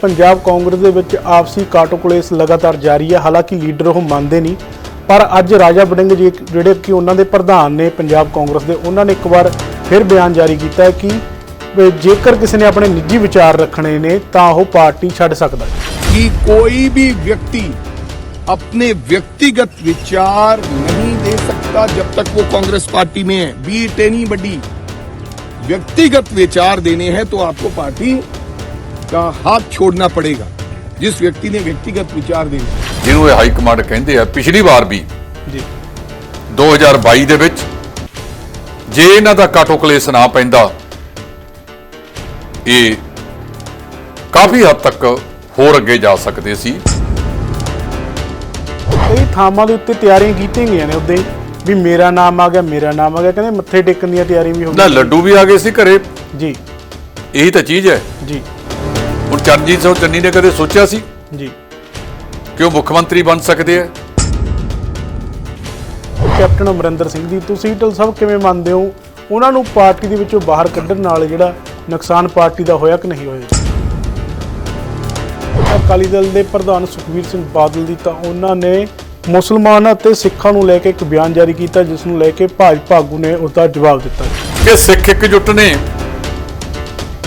ਪੰਜਾਬ ਕਾਂਗਰਸ ਦੇ ਵਿੱਚ ਆਪਸੀ ਕਾਟੋ ਕਲੇਸ ਲਗਾਤਾਰ ਜਾਰੀ ਹੈ ਹਾਲਾਂਕਿ ਲੀਡਰ ਉਹ ਮੰਨਦੇ ਨਹੀਂ ਪਰ ਅੱਜ ਰਾਜਾ ਵੜਿੰਗ ਜੀ ਜਿਹੜੇ ਕਿ ਉਹਨਾਂ ਦੇ ਪ੍ਰਧਾਨ ਨੇ ਪੰਜਾਬ ਕਾਂਗਰਸ ਦੇ ਉਹਨਾਂ ਨੇ ਇੱਕ ਵਾਰ ਫਿਰ ਬਿਆਨ ਜਾਰੀ ਕੀਤਾ ਹੈ ਕਿ ਵੀ ਜੇਕਰ ਕਿਸੇ ਨੇ ਆਪਣੇ ਨਿੱਜੀ ਵਿਚਾਰ ਰੱਖਣੇ ਨੇ ਤਾਂ ਉਹ ਪਾਰਟੀ ਛੱਡ ਸਕਦਾ ਹੈ कि कोई भी व्यक्ति अपने व्यक्तिगत विचार नहीं दे सकता जब तक वो कांग्रेस पार्टी में है बीट एनी बडी व्यक्तिगत विचार देने हैं तो आपको पार्टी का हाथ छोड़ना पड़ेगा जिस व्यक्ति ने व्यक्तिगत विचार देने हैं। ਜਿਹਨੂੰ ਇਹ ਹਾਈ ਕਮਾਂਡ ਕਹਿੰਦੇ ਆ ਪਿਛਲੀ ਵਾਰ ਵੀ ਜੀ 2022 ਦੇ ਵਿੱਚ ਜੇ ਇਹਨਾਂ ਦਾ ਕਾਟੋ ਕਲੇਸ ਨਾ ਪੈਂਦਾ ਇਹ ਕਾਫੀ ਹੱਦ ਤੱਕ ਹੋਰ ਅੱਗੇ ਜਾ ਸਕਦੇ ਸੀ ਕਈ ਥਾਵਾਂ ਦੇ ਉੱਤੇ ਤਿਆਰੀਆਂ ਕੀਤੀਆਂ ਗਈਆਂ ਨੇ ਉਹਦੇ ਵੀ ਮੇਰਾ ਨਾਮ ਆ ਗਿਆ ਮੇਰਾ ਨਾਮ ਆ ਗਿਆ ਕਹਿੰਦੇ ਮੱਥੇ ਟੇਕਣ ਦੀਆਂ ਤਿਆਰੀਆਂ ਵੀ ਹੋ ਨਾ ਗਈਆਂ ਲੱਡੂ ਵੀ ਆ ਗਏ ਸੀ ਘਰੇ ਜੀ ਇਹੀ ਤਾਂ ਚੀਜ਼ ਹੈ ਜੀ ਹੁਣ ਚਰਨਜੀਤ ਸਿੰਘ ਚੰਨੀ ਨੇ ਕਦੇ ਸੋਚਿਆ ਸੀ ਜੀ। ਕਿ ਉਹ ਮੁੱਖ ਮੰਤਰੀ ਬਣ ਸਕਦੇ ਆ? ਕੈਪਟਨ ਅਮਰਿੰਦਰ ਸਿੰਘ ਦੀ ਤੁਸੀਂ ਢਲ ਸਾਹਿਬ ਕਿਵੇਂ ਮੰਨਦੇ ਹੋ? ਉਹਨਾਂ ਨੂੰ ਪਾਰਟੀ ਦੇ ਵਿੱਚੋਂ ਬਾਹਰ ਕੱਢਣ ਨਾਲ ਜਿਹੜਾ ਨੁਕਸਾਨ ਪਾਰਟੀ ਦਾ ਹੋਇਆ ਕਿ ਨਹੀਂ ਹੋਇਆ? ਅਕਾਲੀ ਦਲ ਦੇ ਪ੍ਰਧਾਨ ਸੁਖਵੀਰ ਸਿੰਘ ਬਾਦਲ ਦੀ ਤਾਂ ਉਹਨਾਂ ਨੇ ਮੁਸਲਮਾਨਾਂ ਅਤੇ ਸਿੱਖਾਂ ਨੂੰ ਲੈ ਕੇ ਇੱਕ ਬਿਆਨ ਜਾਰੀ ਕੀਤਾ ਜਿਸ ਨੂੰ ਲੈ ਕੇ ਭਾਜਪਾ ਆਗੂ ਨੇ ਉਸਦਾ ਜਵਾਬ ਦਿੱਤਾ। ਕਿ ਸਿੱਖ ਇੱਕਜੁੱਟ ਨੇ?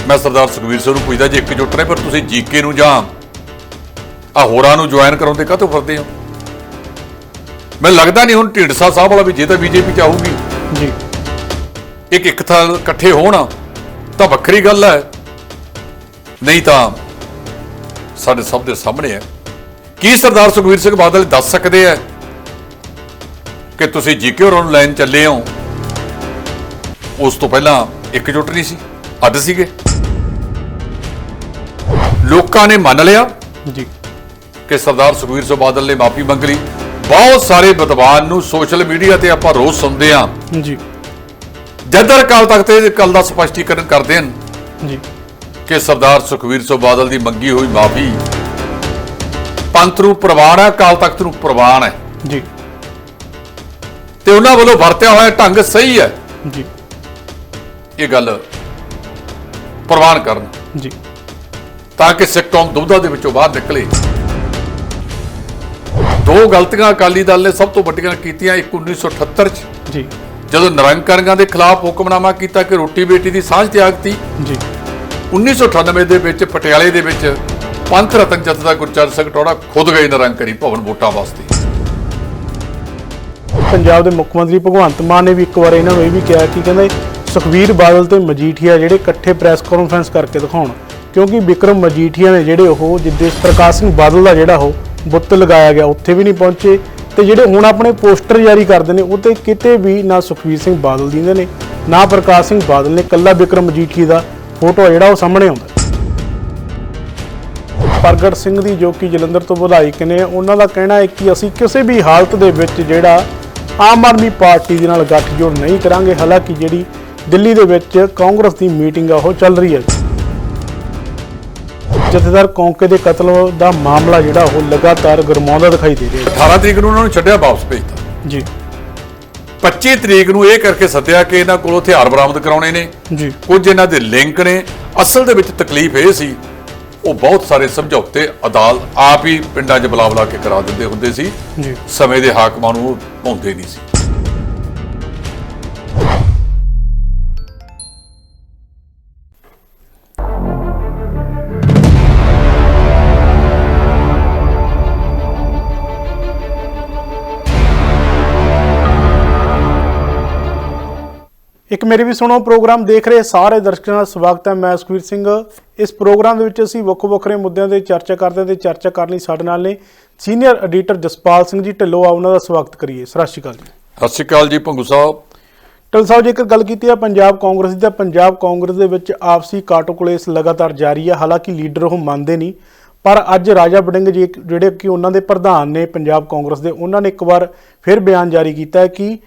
ਮੈਂ ਸਰਦਾਰ ਸੁਖਵੀਰ ਸਿੰਘ ਨੂੰ ਪੁੱਛਦਾ ਜੇ ਇੱਕਜੁੱਟ ਨੇ ਪਰ ਤੁਸੀਂ ਜੀਕੇ ਨੂੰ ਜਾਂ ਆ ਹੋਰਾਂ ਨੂੰ ਜੁਆਇਨ ਕਰਾਉਂਦੇ ਕਾਹਤੋਂ ਫਿਰਦੇ ਹੋ? ਮੈਨੂੰ ਲੱਗਦਾ ਨਹੀਂ ਹੁਣ ਢੀਂਡਸਾ ਸਾਹਿਬ ਵਾਲਾ ਵੀ ਜੇ ਤਾਂ ਬੀਜੇਪੀ ਚਾਹੂਗੀ ਜੀ। ਇੱਕ ਇੱਕ ਥਾਂ ਇਕੱਠੇ ਹੋਣ ਤਾਂ ਵੱਖਰੀ ਗੱਲ ਹੈ। ਨਹੀਂ ਤਾਂ ਸਾਡੇ ਸਭ ਦੇ ਸਾਹਮਣੇ ਹੈ। ਕੀ ਸਰਦਾਰ ਸੁਖਵੀਰ ਸਿੰਘ ਬਾਦਲ ਦੱਸ ਸਕਦੇ ਹੈ ਕਿ ਤੁਸੀਂ ਜੀਕੇ ਹੋਰਾਂ ਨੂੰ ਲੈਣ ਚੱਲੇ ਹੋ? ਉਸ ਤੋਂ ਪਹਿਲਾਂ ਇਕਜੁੱਟ ਨਹੀਂ ਸੀ ਅੱਡ ਸੀਗੇ। ਲੋਕਾਂ ਨੇ ਮੰਨ ਲਿਆ ਜੀ। ਕਿ ਸਰਦਾਰ ਸੁਖਵੀਰ ਸਿੰਘ ਬਾਦਲ ਨੇ ਮਾਫੀ ਮੰਗ ਲਈ। ਬਹੁਤ ਸਾਰੇ ਵਿਦਵਾਨ ਨੂੰ ਸੋਸ਼ਲ ਮੀਡੀਆ ਤੇ ਆਪਾਂ ਰੋਜ਼ ਸੁਣਦੇ ਹਾਂ। ਜੀ। ਜਦਰ ਕਾਲ ਤੱਕ ਤੇ ਗੱਲ ਦਾ ਸਪਸ਼ਟੀਕਰਨ ਕਰਦੇ ਹਨ ਜੀ। ਕਿ ਸਰਦਾਰ ਸੁਖਵੀਰ ਸਿੰਘ ਬਾਦਲ ਦੀ ਮੰਗੀ ਹੋਈ ਮਾਫੀ ਪੰਥ ਨੂੰ ਪ੍ਰਵਾਨ ਹੈ ਕਾਲ ਤਖਤ ਨੂੰ ਪ੍ਰਵਾਨ ਹੈ। ਜੀ। ਤੇ ਉਹਨਾਂ ਵੱਲੋਂ ਵਰਤਿਆ ਹੋਇਆ ਢੰਗ ਸਹੀ ਹੈ। ਜੀ। ਇਹ ਗੱਲ ਪ੍ਰਵਾਨ ਕਰਨ। ਜੀ। ਤਾਂ ਕਿ ਸਿੱਖ ਕੌਮ ਦੁਬਦਾ ਦੇ ਵਿੱਚੋਂ ਬਾਹਰ ਨਿਕਲੇ। ਦੋ ਗਲਤੀਆਂ ਅਕਾਲੀ ਦਲ ਨੇ ਸਭ ਤੋਂ ਵੱਡੀਆਂ ਕੀਤੀਆਂ ਇੱਕ 1978 ਚ। ਜੀ। ਜਦੋਂ ਨਿਰੰਕਾਰੀਆਂ ਦੇ ਖਿਲਾਫ ਹੁਕਮਨਾਮਾ ਕੀਤਾ ਕਿ ਰੋਟੀ ਬੇਟੀ ਦੀ ਸਾਂਝ ਤਿਆਗਤੀ ਜੀ। 1998 ਦੇ ਵਿੱਚ ਪਟਿਆਲੇ ਦੇ ਵਿੱਚ ਪੰਥ ਰਤਨ ਜਥੇਦਾਰ ਗੁਰਚਰਨ ਸਿੰਘ ਟੋੜਾ ਖੁਦ ਗਏ ਨਿਰੰਕਾਰੀ ਭਵਨ ਵੋਟਾਂ ਵਾਸਤੇ। ਪੰਜਾਬ ਦੇ ਮੁੱਖ ਮੰਤਰੀ ਭਗਵੰਤ ਮਾਨ ਨੇ ਵੀ ਇੱਕ ਵਾਰ ਇਹਨਾਂ ਨੂੰ ਇਹ ਵੀ ਕਿਹਾ ਕਿ ਕਹਿੰਦੇ ਸੁਖਵੀਰ ਬਾਦਲ ਤੇ ਮਜੀਠੀਆ ਜਿਹੜੇ ਇਕੱਠੇ ਪ੍ਰੈਸ ਕਾਨਫਰੰਸ ਕਰਕੇ ਦਿਖਾਉਣ। ਕਿਉਂਕਿ ਵਿਕਰਮ ਮਜੀਠੀਆ ਨੇ ਜਿਹੜੇ ਉਹ ਜਿੱਦੇ ਪ੍ਰਕਾਸ਼ ਸਿੰਘ ਬਾਦਲ ਦਾ ਜਿਹੜਾ ਉਹ ਬੁੱਤ ਲਗਾਇਆ ਗਿਆ, ਉੱਥੇ ਵੀ ਨਹੀਂ ਪਹੁੰਚੇ। ਤੇ ਜਿਹੜੇ ਹੁਣ ਆਪਣੇ ਪੋਸਟਰ ਜਾਰੀ ਕਰਦੇ ਨੇ, ਉਹ ਤੇ ਕਿਤੇ ਵੀ ਨਾ ਸੁਖਵੀਰ ਸਿੰਘ ਬਾਦਲ ਦਿੰਦੇ ਨੇ, ਨਾ ਪ੍ਰਕਾਸ਼ ਸਿੰਘ ਬਾਦਲ ਨੇ, ਕੱਲਾ ਵਿਕਰਮ ਮਜੀਠੀਆ ਦਾ ਫੋਟੋ ਜਿਹੜਾ ਉਹ ਸਾਹਮਣੇ ਆਉਂਦਾ। ਪ੍ਰਗਟ ਸਿੰਘ ਦੀ ਜੋ ਕਿ ਜਲੰਧਰ ਤੋਂ ਵਿਧਾਇਕ ਨੇ, ਉਹਨਾਂ ਦਾ ਕਹਿਣਾ ਹੈ ਕਿ ਅਸੀਂ ਕਿਸੇ ਵੀ ਹਾਲਤ ਦੇ ਵਿੱਚ ਜਿਹੜਾ ਆਮ ਆਦਮੀ ਪਾਰਟੀ ਦੇ ਨਾਲ ਗੱਠਜੋੜ ਨਹੀਂ ਕਰਾਂਗੇ। ਹਾਲਾਂਕਿ ਜਿਹੜੀ ਦਿੱਲੀ ਦੇ ਵਿੱਚ ਕਾਂਗਰਸ ਦੀ ਮੀਟਿੰਗ ਆ, ਉਹ ਚੱਲ ਰਹੀ ਹੈ। ਜਥੇਦਾਰ ਕੌਂਕੇ ਦੇ ਕਤਲ ਦਾ ਮਾਮਲਾ ਜਿਹੜਾ ਉਹ ਲਗਾਤਾਰ ਗਰਮਾਉਂਦਾ ਦਿਖਾਈ ਦੇ ਰਿਹਾ 18 ਤਰੀਕ ਨੂੰ ਉਹਨਾਂ ਨੂੰ ਛੱਡਿਆ ਵਾਪਸ ਭੇਜਤਾ। ਜੀ। 25 ਤਰੀਕ ਨੂੰ ਇਹ ਕਰਕੇ ਸੱਦਿਆ ਕਿ ਇਹਨਾਂ ਕੋਲ ਹਥਿਆਰ ਬਰਾਮਦ ਕਰਾਉਣੇ ਨੇ। ਜੀ। ਕੁਝ ਇਹਨਾਂ ਦੇ ਲਿੰਕ ਨੇ। ਅਸਲ ਦੇ ਵਿੱਚ ਤਕਲੀਫ ਇਹ ਸੀ ਉਹ ਬਹੁਤ ਸਾਰੇ ਸਮਝੌਤੇ ਅਦਾਲਤ ਆਪ ਹੀ ਪਿੰਡਾਂ 'ਚ ਬੁਲਾ ਬੁਲਾ ਕੇ ਕਰਾ ਦਿੰਦੇ ਹੁੰਦੇ ਸੀ। ਜੀ। ਸਮੇਂ ਦੇ ਹਾਕਮਾਂ ਨੂੰ ਉਹ ਪਾਉਂਦੇ ਨਹੀਂ ਸੀ। ਇੱਕ ਮੇਰੇ ਵੀ ਸੁਣੋ ਪ੍ਰੋਗਰਾਮ ਦੇਖ ਰਹੇ ਸਾਰੇ ਦਰਸ਼ਕਾਂ ਦਾ ਸਵਾਗਤ ਹੈ ਮੈਂ ਸੁਖਵੀਰ ਸਿੰਘ। ਇਸ ਪ੍ਰੋਗਰਾਮ ਦੇ ਵਿੱਚ ਅਸੀਂ ਵੱਖੋ ਵੱਖਰੇ ਮੁੱਦਿਆਂ ਤੇ ਚਰਚਾ ਕਰਦੇ ਤੇ ਚਰਚਾ ਕਰਨ ਲਈ ਸਾਡੇ ਨਾਲ ਨੇ ਸੀਨੀਅਰ ਐਡੀਟਰ ਜਸਪਾਲ ਸਿੰਘ ਜੀ ਢਿੱਲੋਂ ਆ ਉਹਨਾਂ ਦਾ ਸਵਾਗਤ ਕਰੀਏ। ਸਤਿ ਸ਼੍ਰੀ ਅਕਾਲ ਜੀ। ਸਤਿ ਸ਼੍ਰੀ ਅਕਾਲ ਜੀ ਭੰਗੂ ਸਾਹਿਬ। ਢਿੱਲੋਂ ਸਾਹਿਬ ਜੇਕਰ ਗੱਲ ਕੀਤੀ ਹੈ ਪੰਜਾਬ ਕਾਂਗਰਸ ਦੀ ਤਾਂ ਪੰਜਾਬ ਕਾਂਗਰਸ ਦੇ ਵਿੱਚ ਆਪਸੀ ਕਾਟੋ ਕਲੇਸ ਲਗਾਤਾਰ ਜਾਰੀ ਹੈ ਹਾਲਾਂਕਿ ਲੀਡਰ ਉਹ ਮੰਨਦੇ ਨਹੀਂ ਪਰ ਅੱਜ ਰਾਜਾ ਵੜਿੰਗ ਜੀ ਜਿਹੜੇ ਕਿ ਉਹਨਾਂ ਦੇ ਪ੍ਰਧਾਨ ਨੇ ਪੰਜਾਬ ਕਾਂਗਰਸ ਦੇ ਉਹਨਾਂ ਨੇ ਇੱਕ ਵਾਰ ਫਿਰ ਬਿਆਨ ਜਾਰੀ ਕੀਤਾ ਹੈ ਕਿ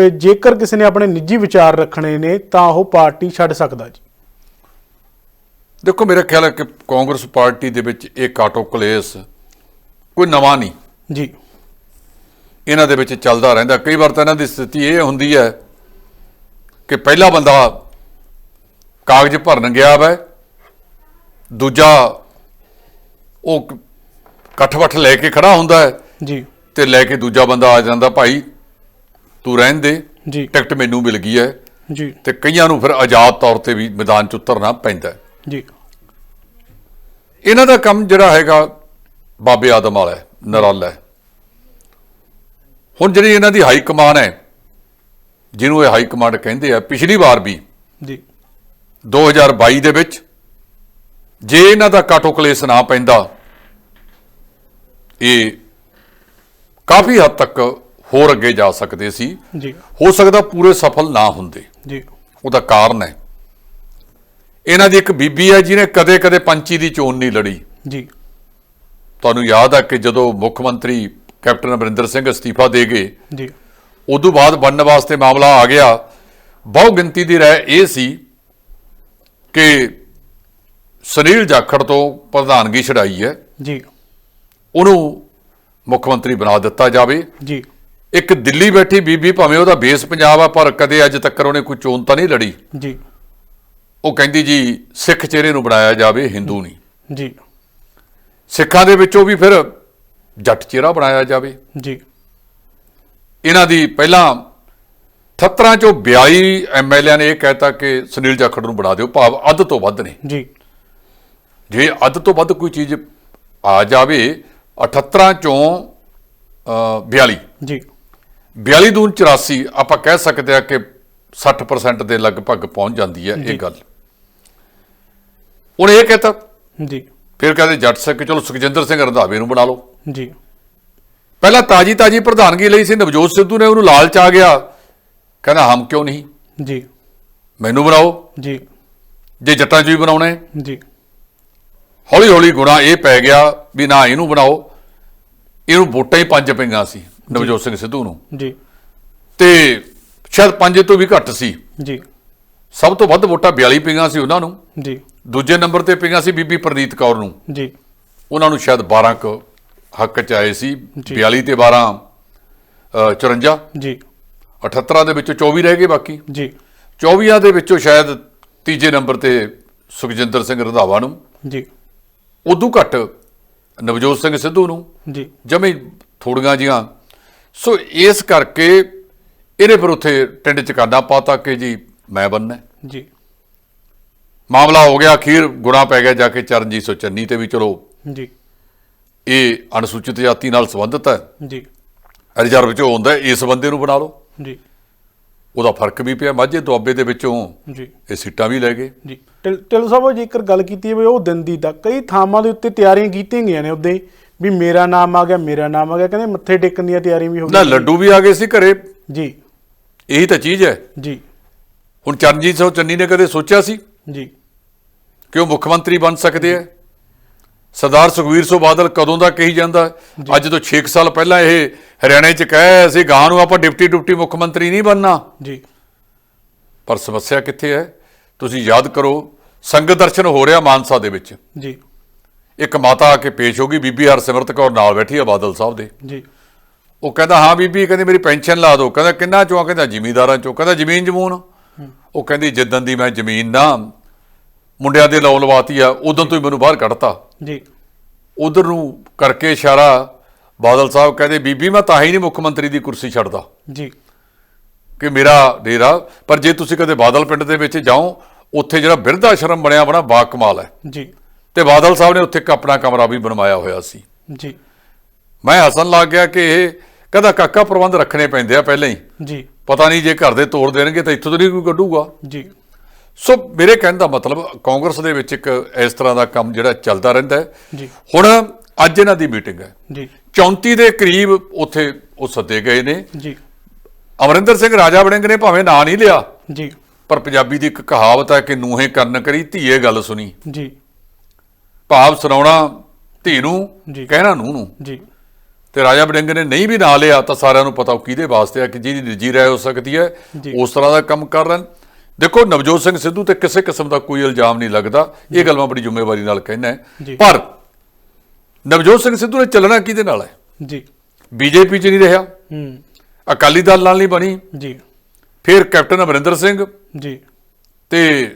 ਜੇਕਰ ਕਿਸੇ ਨੇ ਆਪਣੇ ਨਿੱਜੀ ਵਿਚਾਰ ਰੱਖਣੇ ਨੇ ਤਾਂ ਉਹ ਪਾਰਟੀ ਛੱਡ ਸਕਦਾ ਜੀ। ਦੇਖੋ ਮੇਰਾ ਖਿਆਲ ਹੈ ਕਿ ਕਾਂਗਰਸ ਪਾਰਟੀ ਦੇ ਵਿੱਚ ਇਹ ਕਾਟੋ ਕਲੇਸ ਕੋਈ ਨਵਾਂ ਨਹੀਂ। ਜੀ। ਇਹਨਾਂ ਦੇ ਵਿੱਚ ਚੱਲਦਾ ਰਹਿੰਦਾ। ਕਈ ਵਾਰ ਤਾਂ ਇਹਨਾਂ ਦੀ ਸਥਿਤੀ ਇਹ ਹੁੰਦੀ ਹੈ ਕਿ ਪਹਿਲਾ ਬੰਦਾ ਕਾਗਜ਼ ਭਰਨ ਗਿਆ ਵੈ ਦੂਜਾ ਉਹ ਇਕੱਠ-ਵੱਠ ਲੈ ਕੇ ਖੜਾ ਹੁੰਦਾ ਹੈ ਜੀ। ਤੇ ਲੈ ਕੇ ਦੂਜਾ ਬੰਦਾ ਆ ਜਾਂਦਾ ਭਾਈ ਤੂੰ ਰਹਿਣ ਦੇ। ਜੀ। ਟਿਕਟ ਮੈਨੂੰ ਮਿਲ ਗਈ ਹੈ। ਜੀ। ਤੇ ਕਈਆਂ ਨੂੰ ਫਿਰ ਆਜ਼ਾਦ ਤੌਰ ਤੇ ਵੀ ਮੈਦਾਨ 'ਚ ਉਤਰਨਾ ਪੈਂਦਾ ਜੀ। ਇਹਨਾਂ ਦਾ ਕੰਮ ਜਿਹੜਾ ਹੈਗਾ ਬਾਬੇ ਆਦਮ ਵਾਲਾ ਨਰਾਲਾ ਹੈ। ਹੁਣ ਜਿਹੜੀ ਇਹਨਾਂ ਦੀ ਹਾਈ ਕਮਾਨ ਹੈ ਜਿਹਨੂੰ ਇਹ ਹਾਈ ਕਮਾਂਡ ਕਹਿੰਦੇ ਆ ਪਿਛਲੀ ਵਾਰ ਵੀ ਜੀ। 2022 ਦੇ ਵਿੱਚ ਜੇ ਇਹਨਾਂ ਦਾ ਕਾਟੋ ਕਲੇਸ਼ ਨਾ ਪੈਂਦਾ ਇਹ ਕਾਫੀ ਹੱਦ ਤੱਕ ਹੋਰ ਅੱਗੇ ਜਾ ਸਕਦੇ ਸੀ। ਜੀ। ਹੋ ਸਕਦਾ ਪੂਰੇ ਸਫਲ ਨਾ ਹੁੰਦੇ। ਜੀ। ਉਹਦਾ ਕਾਰਨ ਹੈ। ਇਹਨਾਂ ਦੀ ਇੱਕ ਬੀਬੀ ਹੈ ਜਿਹਨੇ ਕਦੇ-ਕਦੇ ਪੰਚੀ ਦੀ ਚੋਣ ਨਹੀਂ ਲੜੀ। ਜੀ। ਤੁਹਾਨੂੰ ਯਾਦ ਹੈ ਕਿ ਜਦੋਂ ਮੁੱਖ ਮੰਤਰੀ ਕੈਪਟਨ ਅਮਰਿੰਦਰ ਸਿੰਘ ਅਸਤੀਫਾ ਦੇ ਗਏ ਜੀ। ਉਦੋਂ ਬਾਅਦ ਬਣਨ ਵਾਸਤੇ ਮਾਮਲਾ ਆ ਗਿਆ। ਬਹੁ ਗਿਣਤੀ ਦੀ ਰਾਏ ਇਹ ਸੀ ਕਿ ਸੁਨੀਲ ਜਾਖੜ ਤੋਂ ਪ੍ਰਧਾਨਗੀ ਛਡਾਈ ਹੈ। ਜੀ। ਉਹਨੂੰ ਮੁੱਖ ਮੰਤਰੀ ਬਣਾ ਦਿੱਤਾ ਜਾਵੇ। ਜੀ। ਇੱਕ ਦਿੱਲੀ ਬੈਠੀ ਬੀਬੀ ਭਾਵੇਂ ਉਹਦਾ ਬੇਸ ਪੰਜਾਬ ਆ ਪਰ ਕਦੇ ਅੱਜ ਤੱਕ ਉਹਨੇ ਕੋਈ ਚੋਣ ਤਾਂ ਨਹੀਂ ਲੜੀ? ਜੀ। ਉਹ ਕਹਿੰਦੀ ਜੀ ਸਿੱਖ ਚਿਹਰੇ ਨੂੰ ਬਣਾਇਆ ਜਾਵੇ ਹਿੰਦੂ ਨਹੀਂ। ਜੀ। ਸਿੱਖਾਂ ਦੇ ਵਿੱਚੋਂ ਵੀ ਫਿਰ ਜੱਟ ਚਿਹਰਾ ਬਣਾਇਆ ਜਾਵੇ। ਜੀ। ਇਹਨਾਂ ਦੀ ਪਹਿਲਾਂ 78 ਚੋਂ 42 ਐਮਐਲਏ ਨੇ ਇਹ ਕਹਿਤਾ ਕਿ ਸੁਨੀਲ ਜਾਖੜ ਨੂੰ ਬਣਾ ਦਿਓ ਭਾਵ ਅੱਧ ਤੋਂ ਵੱਧ ਨੇ। ਜੀ। ਜੇ ਅੱਧ ਤੋਂ ਵੱਧ ਕੋਈ ਚੀਜ਼ ਆ ਜਾਵੇ 78 ਚੋਂ ਅ, 42 ਜੀ। 42 ਦੂਨ 84 ਆਪਾਂ ਕਹਿ ਸਕਦੇ ਆ ਕਿ 60% ਦੇ ਲਗਭਗ ਪਹੁੰਚ ਜਾਂਦੀ ਹੈ। ਇਹ ਗੱਲ। ਉਹਨੇ ਇਹ ਕਹਿਤਾ ਜੀ। ਫਿਰ ਕਹਿੰਦੇ ਜੱਟ ਸਿੱਖ ਚਲੋ ਸੁਖਜਿੰਦਰ ਸਿੰਘ ਰੰਧਾਵੇ ਨੂੰ ਬਣਾ ਲਓ। ਜੀ। ਪਹਿਲਾਂ ਤਾਜੀ ਤਾਜੀ ਪ੍ਰਧਾਨਗੀ ਲਈ ਸੀ ਨਵਜੋਤ ਸਿੱਧੂ ਨੇ ਉਹਨੂੰ ਲਾਲਚ ਆ ਗਿਆ। ਕਹਿੰਦਾ ਹਮ ਕਿਉਂ ਨਹੀਂ? ਜੀ। ਮੈਨੂੰ ਬਣਾਓ। ਜੀ। ਜੇ ਜੱਟਾਂ 'ਚ ਵੀ ਬਣਾਉਣਾ। ਜੀ। ਹੌਲੀ ਹੌਲੀ ਗੁਣਾ ਇਹ ਪੈ ਗਿਆ ਵੀ ਨਾ ਇਹਨੂੰ ਬਣਾਓ। ਇਹਨੂੰ ਵੋਟਾਂ ਹੀ ਪੰਜ ਪਈਆਂ ਸੀ। ਨਵਜੋਤ ਸਿੰਘ ਸਿੱਧੂ ਨੂੰ। ਜੀ। ਤੇ ਸ਼ਾਇਦ ਪੰਜ ਤੋਂ ਵੀ ਘੱਟ ਸੀ। ਜੀ। ਸਭ ਤੋਂ ਵੱਧ ਵੋਟਾਂ 42 ਪਈਆਂ ਸੀ ਉਹਨਾਂ ਨੂੰ। ਜੀ। ਦੂਜੇ ਨੰਬਰ ਤੇ ਪਈਆਂ ਸੀ ਬੀਬੀ ਪ੍ਰਨੀਤ ਕੌਰ ਨੂੰ। ਜੀ। ਉਹਨਾਂ ਨੂੰ ਸ਼ਾਇਦ 12 ਕ ਹੱਕ ਚ ਆਏ ਸੀ। ਜੀ। 42 ਤੇ 12 ਅ, 54 ਜੀ। 78 ਦੇ ਵਿੱਚੋਂ 24 ਰਹਿ ਗਏ ਬਾਕੀ। ਜੀ। 24 ਦੇ ਵਿੱਚੋਂ ਸ਼ਾਇਦ ਤੀਜੇ ਨੰਬਰ ਤੇ ਸੁਖਜਿੰਦਰ ਸਿੰਘ ਰੰਧਾਵਾ ਨੂੰ। ਜੀ। ਉਦੋਂ ਘੱਟ ਨਵਜੋਤ ਸਿੰਘ ਸਿੱਧੂ ਨੂੰ। ਜੀ। ਜਮੇ ਥੋੜੀਆਂ ਜੀਆਂ ਸੋ ਇਸ ਕਰਕੇ ਇਹਨੇ ਫਿਰ ਉੱਥੇ ਟਿੰਡ ਚ ਕਾਨਾ ਪਾਤਾ ਕਿ ਜੀ ਮੈਂ ਬੰਨਾ ਜੀ। ਮਾਮਲਾ ਹੋ ਗਿਆ ਅਖੀਰ ਗੁਣਾ ਪੈ ਗਿਆ ਜਾ ਕੇ ਚਰਨਜੀਤ ਸੋ ਚੰਨੀ ਤੇ ਵੀ ਚਲੋ। ਜੀ। ਇਹ ਅਨੁਸੂਚਿਤ ਜਾਤੀ ਨਾਲ ਸੰਬੰਧਿਤ ਹੈ। ਜੀ। ਰਿਜ਼ਰਵ ਚ ਹੁੰਦਾ ਇਸ ਬੰਦੇ ਨੂੰ ਬਣਾ ਲਓ। ਜੀ। ਉਹਦਾ ਫ਼ਰਕ ਵੀ ਪਿਆ ਮਾਝੇ ਦੁਆਬੇ ਦੇ ਵਿੱਚੋਂ ਜੀ। ਇਹ ਸੀਟਾਂ ਵੀ ਲੈ ਗਏ। ਜੀ। ਟਿਲ ਟਿਲ ਸਾਹਿਬ ਜੇਕਰ ਗੱਲ ਕੀਤੀ ਹੈ ਉਹ ਦਿਨ ਦੀ ਤਾਂ ਕਈ ਥਾਵਾਂ ਦੇ ਉੱਤੇ ਤਿਆਰੀਆਂ ਕੀਤੀਆਂ ਗਈਆਂ ਨੇ ਉਹਦੇ ਵੀ ਮੇਰਾ ਨਾਮ ਆ ਗਿਆ ਮੇਰਾ ਨਾਮ ਆ ਗਿਆ। ਕਹਿੰਦੇ ਮੱਥੇ ਟੇਕਣ ਦੀਆਂ ਤਿਆਰੀਆਂ ਵੀ ਹੋ ਨਾ ਗਈਆਂ। ਲੱਡੂ ਵੀ ਆ ਗਏ ਸੀ ਘਰੇ। ਜੀ। ਇਹੀ ਤਾਂ ਚੀਜ਼ ਹੈ। ਜੀ। ਹੁਣ ਚਰਨਜੀਤ ਸਿੰਘ ਚੰਨੀ ਨੇ ਕਦੇ ਸੋਚਿਆ ਸੀ ਜੀ। ਕਿ ਉਹ ਮੁੱਖ ਮੰਤਰੀ ਬਣ ਸਕਦੇ ਆ ਸਰਦਾਰ ਸੁਖਵੀਰ ਸੋ ਬਾਦਲ ਕਦੋਂ ਦਾ ਕਹੀ ਜਾਂਦਾ? ਅੱਜ ਤੋਂ 6 ਸਾਲ ਪਹਿਲਾਂ ਇਹ ਹਰਿਆਣੇ ਚ ਕਹੇ ਅਸੀਂ ਗਾਂ ਨੂੰ ਆਪਾਂ ਡਿਪਟੀ ਡਿਪਟੀ ਮੁੱਖ ਮੰਤਰੀ ਨਹੀਂ ਬਣਨਾ। ਜੀ। ਪਰ ਸਮੱਸਿਆ ਕਿੱਥੇ ਹੈ? ਤੁਸੀਂ ਯਾਦ ਕਰੋ ਸੰਗਤ ਦਰਸ਼ਨ ਹੋ ਰਿਹਾ ਮਾਨਸਾ ਦੇ ਵਿੱਚ। ਜੀ। ਇੱਕ ਮਾਤਾ ਆ ਕੇ ਪੇਸ਼ ਹੋ ਗਈ ਬੀਬੀ ਹਰਸਿਮਰਤ ਕੌਰ ਨਾਲ ਬੈਠੀ ਆ ਬਾਦਲ ਸਾਹਿਬ ਦੇ। ਜੀ। ਉਹ ਕਹਿੰਦਾ ਹਾਂ ਬੀਬੀ ਕਹਿੰਦੀ ਮੇਰੀ ਪੈਨਸ਼ਨ ਲਾ ਦਿਓ। ਕਹਿੰਦਾ ਕਿੰਨਾ ਚੋਂ? ਕਹਿੰਦਾ ਜ਼ਿਮੀਂਦਾਰਾਂ ਚੋਂ। ਕਹਿੰਦਾ ਜ਼ਮੀਨ ਜਮੂਨ? ਉਹ ਕਹਿੰਦੀ ਜਿੱਦਣ ਦੀ ਮੈਂ ਜ਼ਮੀਨ ਨਾ ਮੁੰਡਿਆਂ ਦੇ ਲਾਉ ਲਵਾਤੀ ਆ ਉਦੋਂ ਤੋਂ ਹੀ ਮੈਨੂੰ ਬਾਹਰ ਕੱਢਤਾ। ਜੀ। ਉਧਰ ਨੂੰ ਕਰਕੇ ਇਸ਼ਾਰਾ ਬਾਦਲ ਸਾਹਿਬ ਕਹਿੰਦੇ ਬੀਬੀ ਮੈਂ ਤਾਂ ਹੀ ਨਹੀਂ ਮੁੱਖ ਮੰਤਰੀ ਦੀ ਕੁਰਸੀ ਛੱਡਦਾ। ਜੀ। ਕਿ ਮੇਰਾ ਡੇਰਾ ਪਰ ਜੇ ਤੁਸੀਂ ਕਦੇ ਬਾਦਲ ਪਿੰਡ ਦੇ ਵਿੱਚ ਜਾਓ ਉੱਥੇ ਜਿਹੜਾ ਬਿਰਧ ਆਸ਼ਰਮ ਬਣਿਆ ਬਣਾ ਬਾ ਕਮਾਲ ਹੈ। ਜੀ। ਤੇ ਬਾਦਲ ਸਾਹਿਬ ਨੇ ਉੱਥੇ ਇੱਕ ਆਪਣਾ ਕਮਰਾ ਵੀ ਬਣਵਾਇਆ ਹੋਇਆ ਸੀ। ਜੀ। ਮੈਂ ਹੱਸਣ ਲੱਗ ਗਿਆ ਕਿ ਇਹ ਕਹਿੰਦਾ ਕਾਕਾ ਪ੍ਰਬੰਧ ਰੱਖਣੇ ਪੈਂਦੇ ਆ ਪਹਿਲਾਂ ਹੀ। ਜੀ। ਪਤਾ ਨਹੀਂ ਜੇ ਘਰ ਦੇ ਤੋੜ ਦੇਣਗੇ ਤਾਂ ਇੱਥੋਂ ਤੋਂ ਨਹੀਂ ਕੋਈ ਕੱਢੂਗਾ। ਜੀ। ਸੋ ਮੇਰੇ ਕਹਿਣ ਦਾ ਮਤਲਬ ਕਾਂਗਰਸ ਦੇ ਵਿੱਚ ਇੱਕ ਇਸ ਤਰ੍ਹਾਂ ਦਾ ਕੰਮ ਜਿਹੜਾ ਚੱਲਦਾ ਰਹਿੰਦਾ ਹੈ। ਜੀ। ਹੁਣ ਅੱਜ ਇਹਨਾਂ ਦੀ ਮੀਟਿੰਗ ਹੈ। ਜੀ। 34 ਦੇ ਕਰੀਬ ਉੱਥੇ ਉਹ ਸੱਦੇ ਗਏ ਨੇ। ਜੀ। ਅਮਰਿੰਦਰ ਸਿੰਘ ਰਾਜਾ ਵੜਿੰਗ ਨੇ ਭਾਵੇਂ ਨਾਂ ਨਹੀਂ ਲਿਆ। ਜੀ। ਪਰ ਪੰਜਾਬੀ ਦੀ ਇੱਕ ਕਹਾਵਤ ਹੈ ਕਿ ਨੂਹੇ ਕੰਨ ਕਰੀ ਧੀਏ ਗੱਲ ਸੁਣੀ। ਜੀ। ਭਾਵ ਸੁਣਾਉਣਾ ਧੀ ਨੂੰ ਜੀ। ਕਹਿਣਾ ਨੂੰ ਨੂੰ। ਜੀ। ਤੇ ਰਾਜਾ ਵੜਿੰਗ ਨੇ ਨਹੀਂ ਵੀ ਨਾਂ ਲਿਆ ਤਾਂ ਸਾਰਿਆਂ ਨੂੰ ਪਤਾ ਉਹ ਕਿਹਦੇ ਵਾਸਤੇ ਆ ਕਿ ਜਿਹਦੀ ਨਿੱਜੀ ਰਾਏ ਹੋ ਸਕਦੀ ਹੈ। ਉਸ ਤਰ੍ਹਾਂ ਦਾ ਕੰਮ ਕਰ ਰਹੇ ਦੇਖੋ ਨਵਜੋਤ ਸਿੰਘ ਸਿੱਧੂ ਤੇ ਕਿਸੇ ਕਿਸਮ ਦਾ ਕੋਈ ਇਲਜ਼ਾਮ ਨਹੀਂ ਲੱਗਦਾ। ਇਹ ਗੱਲ ਮੈਂ ਬੜੀ ਜ਼ਿੰਮੇਵਾਰੀ ਨਾਲ ਕਹਿਣਾ ਪਰ ਨਵਜੋਤ ਸਿੰਘ ਸਿੱਧੂ ਨੇ ਚੱਲਣਾ ਕਿਹਦੇ ਨਾਲ ਹੈ? ਜੀ। ਬੀਜੇਪੀ 'ਚ ਨਹੀਂ ਰਿਹਾ। ਹੂੰ। ਅਕਾਲੀ ਦਲ ਨਾਲ ਨਹੀਂ ਬਣੀ। ਜੀ। ਫਿਰ ਕੈਪਟਨ ਅਮਰਿੰਦਰ ਸਿੰਘ ਜੀ। ਤੇ